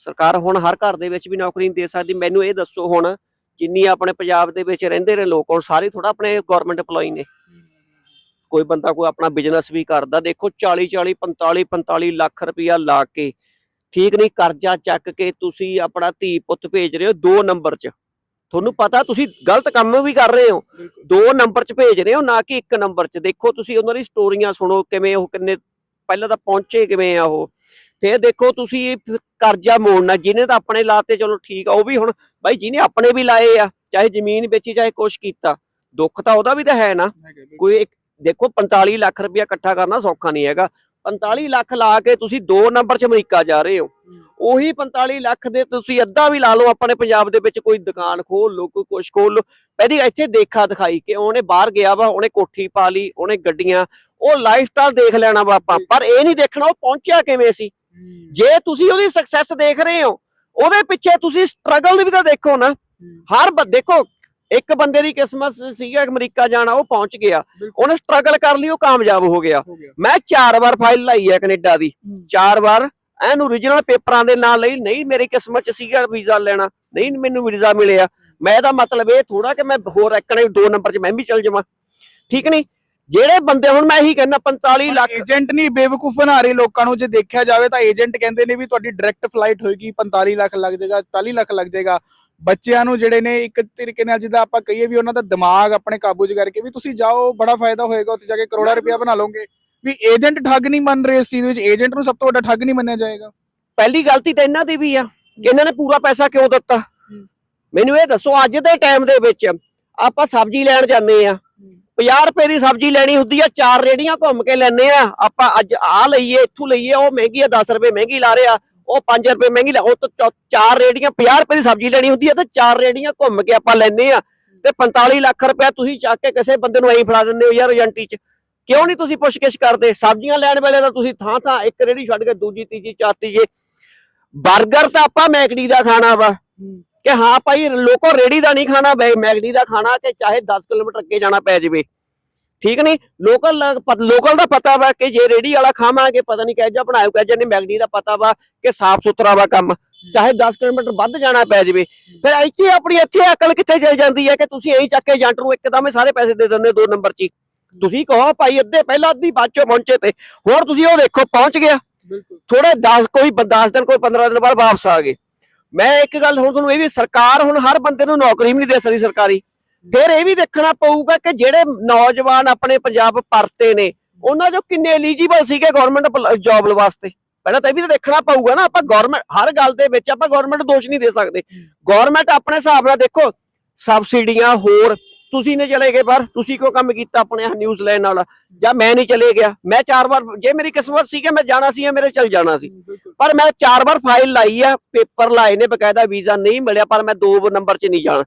ਸਰਕਾਰ ਹੁਣ ਹਰ ਘਰ ਦੇ ਵਿੱਚ ਵੀ ਨੌਕਰੀ ਨਹੀਂ ਦੇ ਸਕਦੀ। ਮੈਨੂੰ ਇਹ ਦੱਸੋ ਹੁਣ ਜਿੰਨੀ ਆਪਣੇ ਪੰਜਾਬ ਦੇ ਵਿੱਚ ਰਹਿੰਦੇ ਨੇ ਲੋਕ ਹੁਣ ਸਾਰੇ ਥੋੜਾ ਆਪਣੇ ਗਵਰਨਮੈਂਟ EMPLOYE ਨੇ। ਕੋਈ ਬੰਦਾ ਕੋਈ ਆਪਣਾ ਬਿਜ਼ਨਸ ਵੀ ਕਰਦਾ ਦੇਖੋ 40 40 45 45 ਲੱਖ ਰੁਪਇਆ ਲਾ ਕੇ ਠੀਕ ਨਹੀਂ ਕਰਜ਼ਾ ਚੱਕ ਕੇ ਤੁਸੀਂ ਆਪਣਾ ਧੀ ਪੁੱਤ ਭੇਜ ਰਹੇ ਹੋ ਦੋ ਨੰਬਰ 'ਚ। ਤੁਹਾਨੂੰ ਪਤਾ ਤੁਸੀਂ ਗਲਤ ਕੰਮ ਵੀ ਕਰ ਰਹੇ ਹੋ। ਦੋ ਨੰਬਰ 'ਚ ਭੇਜ ਰਹੇ ਹੋ ਨਾ ਕਿ ਇੱਕ ਨੰਬਰ 'ਚ। ਦੇਖੋ ਤੁਸੀਂ ਉਹਨਾਂ ਦੀ ਸਟੋਰੀਆਂ ਸੁਣੋ ਕਿਵੇਂ ਉਹ ਕਿੰਨੇ ਪਹਿਲਾਂ ਤਾਂ ਪਹੁੰਚੇ ਕਿਵੇਂ ਆ ਉਹ। ਫਿਰ ਦੇਖੋ ਤੁਸੀਂ ਕਰਜ਼ਾ ਮੋੜਨਾ ਜਿਹਨੇ ਤਾਂ ਆਪਣੇ ਲਾਤੇ ਚਲੋ ਠੀਕ ਆ ਉਹ ਵੀ ਹੁਣ ਬਾਈ ਜਿਹਨੇ ਆਪਣੇ ਵੀ ਲਾਏ ਆ ਚਾਹੇ ਜ਼ਮੀਨ ਵੇਚੀ ਚਾਹੇ ਕੁਛ ਕੀਤਾ ਦੁੱਖ ਤਾਂ ਉਹਦਾ ਵੀ ਤਾਂ ਹੈ ਨਾ। ਕੋਈ ਇੱਕ ਦੇਖੋ 45 ਲੱਖ ਰੁਪਇਆ ਇਕੱਠਾ ਕਰਨਾ ਸੌਖਾ ਨਹੀਂ ਹੈਗਾ। 45 ਲੱਖ ਲਾ ਕੇ ਤੁਸੀਂ ਦੋ ਨੰਬਰ 'ਚ ਅਮਰੀਕਾ ਜਾ ਰਹੇ ਹੋ। ਉਹੀ 45 ਲੱਖ ਦੇ ਤੁਸੀਂ ਅੱਧਾ ਵੀ ਲਾ ਲਓ ਆਪਣੇ ਪੰਜਾਬ ਦੇ ਵਿੱਚ ਕੋਈ ਦੁਕਾਨ ਖੋਲ ਲਓ ਕੋਈ ਕੁਛ ਖੋਲ ਲਓ। ਪਹਿਲੀ ਇੱਥੇ ਦੇਖਾ ਦਿਖਾਈ ਕਿ ਉਹਨੇ ਬਾਹਰ ਗਿਆ ਵਾ ਉਹਨੇ ਕੋਠੀ ਪਾ ਲਈ ਉਹਨੇ ਗੱਡੀਆਂ ਉਹ ਲਾਈਫ ਸਟਾਈਲ ਦੇਖ ਲੈਣਾ ਵਾ ਆਪਾਂ ਪਰ ਇਹ ਨਹੀਂ ਦੇਖਣਾ ਉਹ ਪਹੁੰਚਿਆ ਕਿਵੇਂ ਸੀ। ਜੇ ਤੁਸੀਂ ਉਹਦੀ ਸਕਸੈਸ ਦੇਖ ਰਹੇ ਹੋ ਉਹਦੇ ਪਿੱਛੇ ਤੁਸੀਂ ਸਟਰਗਲ ਵੀ ਤਾਂ ਦੇਖੋ ਨਾ। ਹਰ ਦੇਖੋ ਇੱਕ ਬੰਦੇ ਦੀ ਕਿਸਮਤ ਸੀਗਾ ਅਮਰੀਕਾ ਜਾਣਾ ਉਹ ਪਹੁੰਚ ਗਿਆ। ਉਹਨੇ ਸਟਰਗਲ ਕਰ ਲਈ ਉਹ ਕਾਮਯਾਬ ਹੋ ਗਿਆ। ਮੈਂ ਚਾਰ ਵਾਰ ਫਾਈਲ ਲਾਈ ਹੈ ਕੈਨੇਡਾ ਦੀ। ਚਾਰ ਵਾਰ ਐਨ ਓਰੀਜਨਲ ਪੇਪਰਾਂ ਦੇ ਨਾਲ ਲਈ ਨਹੀਂ ਮੇਰੀ ਕਿਸਮਤ ਚ ਸੀਗਾ ਵੀਜ਼ਾ ਲੈਣਾ ਨਹੀਂ ਮੈਨੂੰ ਵੀਜ਼ਾ ਮਿਲਿਆ। ਮੈਂ ਇਹਦਾ ਮਤਲਬ ਇਹ ਥੋੜਾ ਕਿ ਮੈਂ ਹੋਰ ਇੱਕਣੇ ਦੋ ਨੰਬਰ 'ਚ ਮੈਂ ਵੀ ਚੱਲ ਜਾਵਾਂ। ਠੀਕ ਨਹੀਂ? ਜਿਹੜੇ ਬੰਦੇ ਹੁਣ ਮੈਂ ਇਹੀ ਕਹਿੰਦਾ 45 ਲੱਖ ਏਜੰਟ ਨਹੀਂ ਬੇਵਕੂਫ ਬਣਾ ਰਹੇ ਲੋਕਾਂ ਨੂੰ ਜੇ ਦੇਖਿਆ ਜਾਵੇ ਤਾਂ ਏਜੰਟ ਕਹਿੰਦੇ ਨੇ ਵੀ ਤੁਹਾਡੀ ਡਾਇਰੈਕਟ ਫਲਾਈਟ ਹੋਏਗੀ 45 ਲੱਖ ਲੱਗ ਜਾਏਗਾ 40 ਲੱਖ ਲੱਗ ਜਾਏਗਾ। ਬੱਚਿਆਂ ਨੂੰ ਜਿਹੜੇ ਨੇ ਇੱਕ ਤਰੀਕੇ ਨਾਲ ਜਿੱਦਾਂ ਆਪਾਂ ਕਹੀਏ ਵੀ ਉਹਨਾਂ ਦਾ ਦਿਮਾਗ ਆਪਣੇ ਕਾਬੂ 'ਚ ਕਰਕੇ ਵੀ ਤੁਸੀਂ ਜਾਓ ਬੜਾ ਫਾਇਦਾ ਹੋਏਗਾ ਉੱਥੇ ਜਾ ਕੇ ਕਰੋੜਾਂ ਰੁਪਇਆ ਬਣਾ ਲਓਗੇ। ਵੀ ਏਜੰਟ ਠੱਗ ਨਹੀਂ ਮੰਨ ਰਹੇ ਇਸ ਚੀਜ਼ ਵਿੱਚ ਏਜੰਟ ਨੂੰ ਸਭ ਤੋਂ ਵੱਡਾ ਠੱਗ ਨਹੀਂ ਮੰਨਿਆ ਜਾਏਗਾ। ਪਹਿਲੀ ਗਲਤੀ ਤਾਂ ਇਹਨਾਂ ਦੀ ਵੀ ਆ ਕਿ ਇਹਨਾਂ ਨੇ ਪੂਰਾ ਪੈਸਾ ਕਿਉਂ ਦਿੱਤਾ? ਮੈਨੂੰ ਇਹ ਦੱਸੋ ਅੱਜ ਦੇ ਟਾਈਮ ਦੇ ਵਿੱਚ ਆਪਾਂ ਸਬਜ਼ੀ ਲੈਣ ਜਾਂਦੇ ਆ 50 ਰੁਪਏ ਦੀ ਸਬਜ਼ੀ ਲੈਣੀ ਹੁੰਦੀ ਆ ਚਾਰ ਰੇੜੀਆਂ ਘੁੰਮ ਕੇ ਲੈਣੇ ਆ ਆਪਾਂ ਅੱਜ ਆ ਲਈਏ ਇੱਥੋਂ ਲਈਏ ਉਹ ਮਹਿੰਗੀ ਆ 10 ਰੁਪਏ ਮਹਿੰਗੀ ਲਾ ਰਿਹਾ ਉਹ 5 ਰੁਪਏ ਮਹਿੰਗੀ ਲਾ ਉਹ ਤਾਂ ਚਾਰ ਰੇੜੀਆਂ 50 ਰੁਪਏ ਦੀ ਸਬਜ਼ੀ ਲੈਣੀ ਹੁੰਦੀ ਆ ਤੇ ਚਾਰ ਰੇੜੀਆਂ ਘੁੰਮ ਕੇ ਆਪਾਂ ਲੈਣੇ ਆ ਤੇ 45 ਲੱਖ ਰੁਪਏ ਤੁਸੀਂ ਚੱਕ ਕੇ ਕਿਸੇ ਬੰਦੇ ਨੂੰ ਐਂ ਫੜਾ ਦਿੰਦੇ ਹੋ ਯਾਰ ਏਜੰਟੀ 'ਚ। ਕਿਉਂ ਨਹੀਂ ਤੁਸੀਂ ਪੁੱਛਗਿੱਛ ਕਰਦੇ? ਸਬਜ਼ੀਆਂ ਲੈਣ ਵੇਲੇ ਤਾਂ ਤੁਸੀਂ ਥਾਂ ਥਾਂ ਇੱਕ ਰੇੜੀ ਛੱਡ ਕੇ ਦੂਜੀ ਤੀਜੀ ਚੌਥੀ ਜੇ 버ਗਰ ਤਾਂ ਆਪਾਂ ਮੈਕਡੀ ਦਾ ਖਾਣਾ ਵਾ। ਕਿ ਹਾਂ ਭਾਈ ਲੋਕੋ ਰੇੜੀ ਦਾ ਨਹੀਂ ਖਾਣਾ ਬੈ ਮੈਗਡੀ ਦਾ ਖਾਣਾ ਕਿ ਚਾਹੇ 10 ਕਿਲੋਮੀਟਰ ਅੱਗੇ ਜਾਣਾ ਪੈ ਜਾਵੇ। ਠੀਕ ਨਹੀਂ? ਲੋਕਲ ਲੋਕਲ ਦਾ ਪਤਾ ਵਾ ਕਿ ਜੇ ਰੇੜੀ ਵਾਲਾ ਖਾਵਾਂਗੇ ਪਤਾ ਨਹੀਂ ਕਿਹੋ ਬਣਾਇਓ ਕਿਹੋ ਨਹੀਂ ਮੈਗਡੀ ਦਾ ਪਤਾ ਵਾ ਕਿ ਸਾਫ਼ ਸੁਥਰਾ ਵਾ ਕੰਮ। ਚਾਹੇ 10 ਕਿਲੋਮੀਟਰ ਵੱਧ ਜਾਣਾ ਪੈ ਜਾਵੇ। ਫਿਰ ਇੱਥੇ ਆਪਣੀ ਇੱਥੇ ਅਕਲ ਕਿੱਥੇ ਚਲ ਜਾਂਦੀ ਹੈ ਕਿ ਤੁਸੀਂ ਐਂ ਚੱਕ ਕੇ ਏਜੰਟ ਨੂੰ ਇੱਕਦਮ ਹੀ ਸਾਰੇ ਪੈਸੇ ਦੇ ਦਿੰਦੇ ਦੋ ਨੰਬਰ 'ਚ। ਤੁਸੀਂ ਕਹੋ ਭਾਈ ਅੱਧੇ ਪਹਿਲਾਂ ਅੱਧੀ ਬਾਅਦ ਚੋਂ ਪਹੁੰਚੇ ਤੇ। ਹੋਰ ਤੁਸੀਂ ਉਹ ਦੇਖੋ ਪਹੁੰਚ ਗਿਆ। ਬਿਲਕੁਲ। ਥੋੜੇ 10 ਕੋਈ 10 ਦਿਨ ਕੋਈ 15 ਦਿਨ ਬਾਅਦ ਵਾਪਸ ਆ ਗਏ। ਮੈਂ ਇੱਕ ਗੱਲ ਹੁਣ ਤੁਹਾਨੂੰ ਇਹ ਵੀ ਸਰਕਾਰ ਹੁਣ ਹਰ ਬੰਦੇ ਨੂੰ ਨੌਕਰੀ ਵੀ ਨਹੀਂ ਦੇ ਸਕਦੀ ਸਰਕਾਰੀ। ਫਿਰ ਇਹ ਵੀ ਦੇਖਣਾ ਪਊਗਾ ਕਿ ਜਿਹੜੇ ਨੌਜਵਾਨ ਆਪਣੇ ਪੰਜਾਬ ਪਰਤੇ ਨੇ ਉਹਨਾਂ ਜੋ ਕਿੰਨੇ ਐਲੀਜੀਬਲ ਸੀਗੇ ਗਵਰਨਮੈਂਟ ਜੌਬ ਵਾਸਤੇ? ਪਹਿਲਾਂ ਤਾਂ ਇਹ ਵੀ ਤਾਂ ਦੇਖਣਾ ਪਊਗਾ ਨਾ ਆਪਾਂ ਗਵਰਨਮੈਂਟ ਹਰ ਗੱਲ ਦੇ ਵਿੱਚ ਆਪਾਂ ਗਵਰਨਮੈਂਟ ਦੋਸ਼ ਨਹੀਂ ਦੇ ਸਕਦੇ। ਗਵਰਨਮੈਂਟ ਆਪਣੇ ਹਿਸਾਬ ਨਾਲ ਦੇਖੋ ਸਬਸਿਡੀਆਂ ਹੋਰ ਤੁਸੀਂ ਨੇ ਚਲੇ ਗਏ ਬਾਹਰ ਤੁਸੀਂ ਕਿਉਂ ਕੰਮ ਕੀਤਾ ਆਪਣੇ ਨਿਊਜ਼ੀਲੈਂਡ ਨਾਲ? ਜਾਂ ਮੈਂ ਨਹੀਂ ਚਲੇ ਗਿਆ? ਮੈਂ ਚਾਰ ਵਾਰ ਜੇ ਮੇਰੀ ਕਿਸਮਤ ਸੀ ਕਿ ਮੈਂ ਜਾਣਾ ਸੀ ਮੇਰੇ ਚਲ ਜਾਣਾ ਸੀ। ਪਰ ਮੈਂ ਚਾਰ ਵਾਰ ਫਾਈਲ ਲਾਈ ਆ ਪੇਪਰ ਲਾਏ ਨੇ ਬਕਾਇਦਾ ਵੀਜ਼ਾ ਨਹੀਂ ਮਿਲਿਆ ਪਰ ਮੈਂ ਦੋ ਨੰਬਰ 'ਚ ਨਹੀਂ ਜਾਣਾ।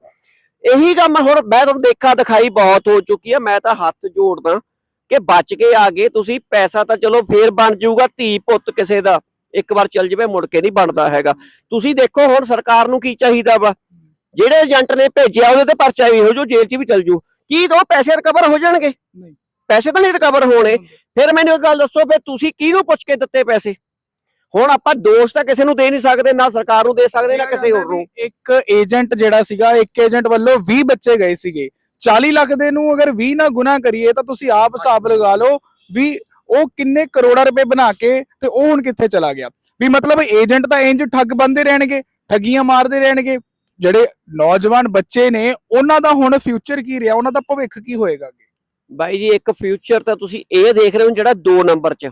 ਇਹੀ ਕੰਮ ਹੁਣ ਮੈਂ ਤੁਹਾਨੂੰ ਦੇਖਾ ਦਿਖਾਈ ਬਹੁਤ ਹੋ ਚੁੱਕੀ ਆ। ਮੈਂ ਤਾਂ ਹੱਥ ਜੋੜਦਾ ਕਿ ਬਚ ਕੇ ਆ ਗਏ ਤੁਸੀਂ ਪੈਸਾ ਤਾਂ ਚਲੋ ਫੇਰ ਬਣ ਜਾਊਗਾ ਧੀ ਪੁੱਤ ਕਿਸੇ ਦਾ। ਇੱਕ ਵਾਰ ਚੱਲ ਜਵੇ ਮੁੜ ਕੇ ਨਹੀਂ ਬਣਦਾ ਹੈਗਾ। ਤੁਸੀਂ ਦੇਖੋ ਹੁਣ ਸਰਕਾਰ ਨੂੰ ਕੀ ਚਾਹੀਦਾ ਵਾ? ਜਿਹੜੇ ਏਜੰਟ ਨੇ ਭੇਜਿਆ ਉਹਦੇ ਤੇ ਪਰਚਾ ਵੀ ਹੋ ਜੋ ਜੇਲ੍ਹ 'ਚ ਵੀ ਚੱਲ ਜੂ। ਕੀ ਉਹ ਪੈਸੇ ਰਿਕਵਰ ਹੋ ਜਾਣਗੇ? ਨਹੀਂ। ਪੈਸੇ ਤਾਂ ਨਹੀਂ ਰਿਕਵਰ ਹੋਣੇ। ਫਿਰ ਮੈਨੂੰ ਇੱਕ ਗੱਲ ਦੱਸੋ ਫਿਰ ਤੁਸੀਂ ਕਿਹਨੂੰ ਪੁੱਛ ਕੇ ਦਿੱਤੇ ਪੈਸੇ? ਹੁਣ ਆਪਾਂ ਦੋਸ਼ ਤਾਂ ਕਿਸੇ ਨੂੰ ਦੇ ਨਹੀਂ ਸਕਦੇ ਨਾ ਸਰਕਾਰ ਨੂੰ ਦੇ ਸਕਦੇ ਨਾ ਕਿਸੇ ਹੋਰ ਨੂੰ। ਇੱਕ ਏਜੰਟ ਜਿਹੜਾ ਸੀਗਾ ਇੱਕ ਏਜੰਟ ਵੱਲੋਂ 20 ਬੱਚੇ ਗਏ ਸੀਗੇ। 40 ਲੱਖ ਦੇ ਨੂੰ ਅਗਰ 20 ਨਾ ਗੁਣਾ ਕਰੀਏ ਤਾਂ ਤੁਸੀਂ ਆਪ ਹਿਸਾਬ ਲਗਾ ਲਓ ਵੀ ਉਹ ਕਿੰਨੇ ਕਰੋੜਾਂ ਰੁਪਏ ਬਣਾ ਕੇ ਤੇ ਉਹ ਹੁਣ ਕਿੱਥੇ ਚਲਾ ਗਿਆ। ਵੀ ਮਤਲਬ ਏਜੰਟ ਤਾਂ ਇੰਜ ਠੱਗ ਬੰਦੇ ਰਹਿਣਗੇ ਠੱਗੀਆਂ ਮਾਰਦੇ ਰਹਿਣਗੇ। ਜਿਹੜੇ ਨੌਜਵਾਨ ਬੱਚੇ ਨੇ, ਉਹਨਾਂ ਦਾ ਹੁਣ ਫਿਊਚਰ ਕੀ ਰਿਹਾ? ਉਹਨਾਂ ਦਾ ਭਵਿੱਖ ਕੀ ਹੋਏਗਾ ਅੱਗੇ? ਬਾਈ ਜੀ, ਇੱਕ ਫਿਊਚਰ ਤਾਂ ਤੁਸੀਂ ਇਹ ਦੇਖ ਰਹੇ ਹੋ ਜਿਹੜਾ 2 ਨੰਬਰ 'ਚ।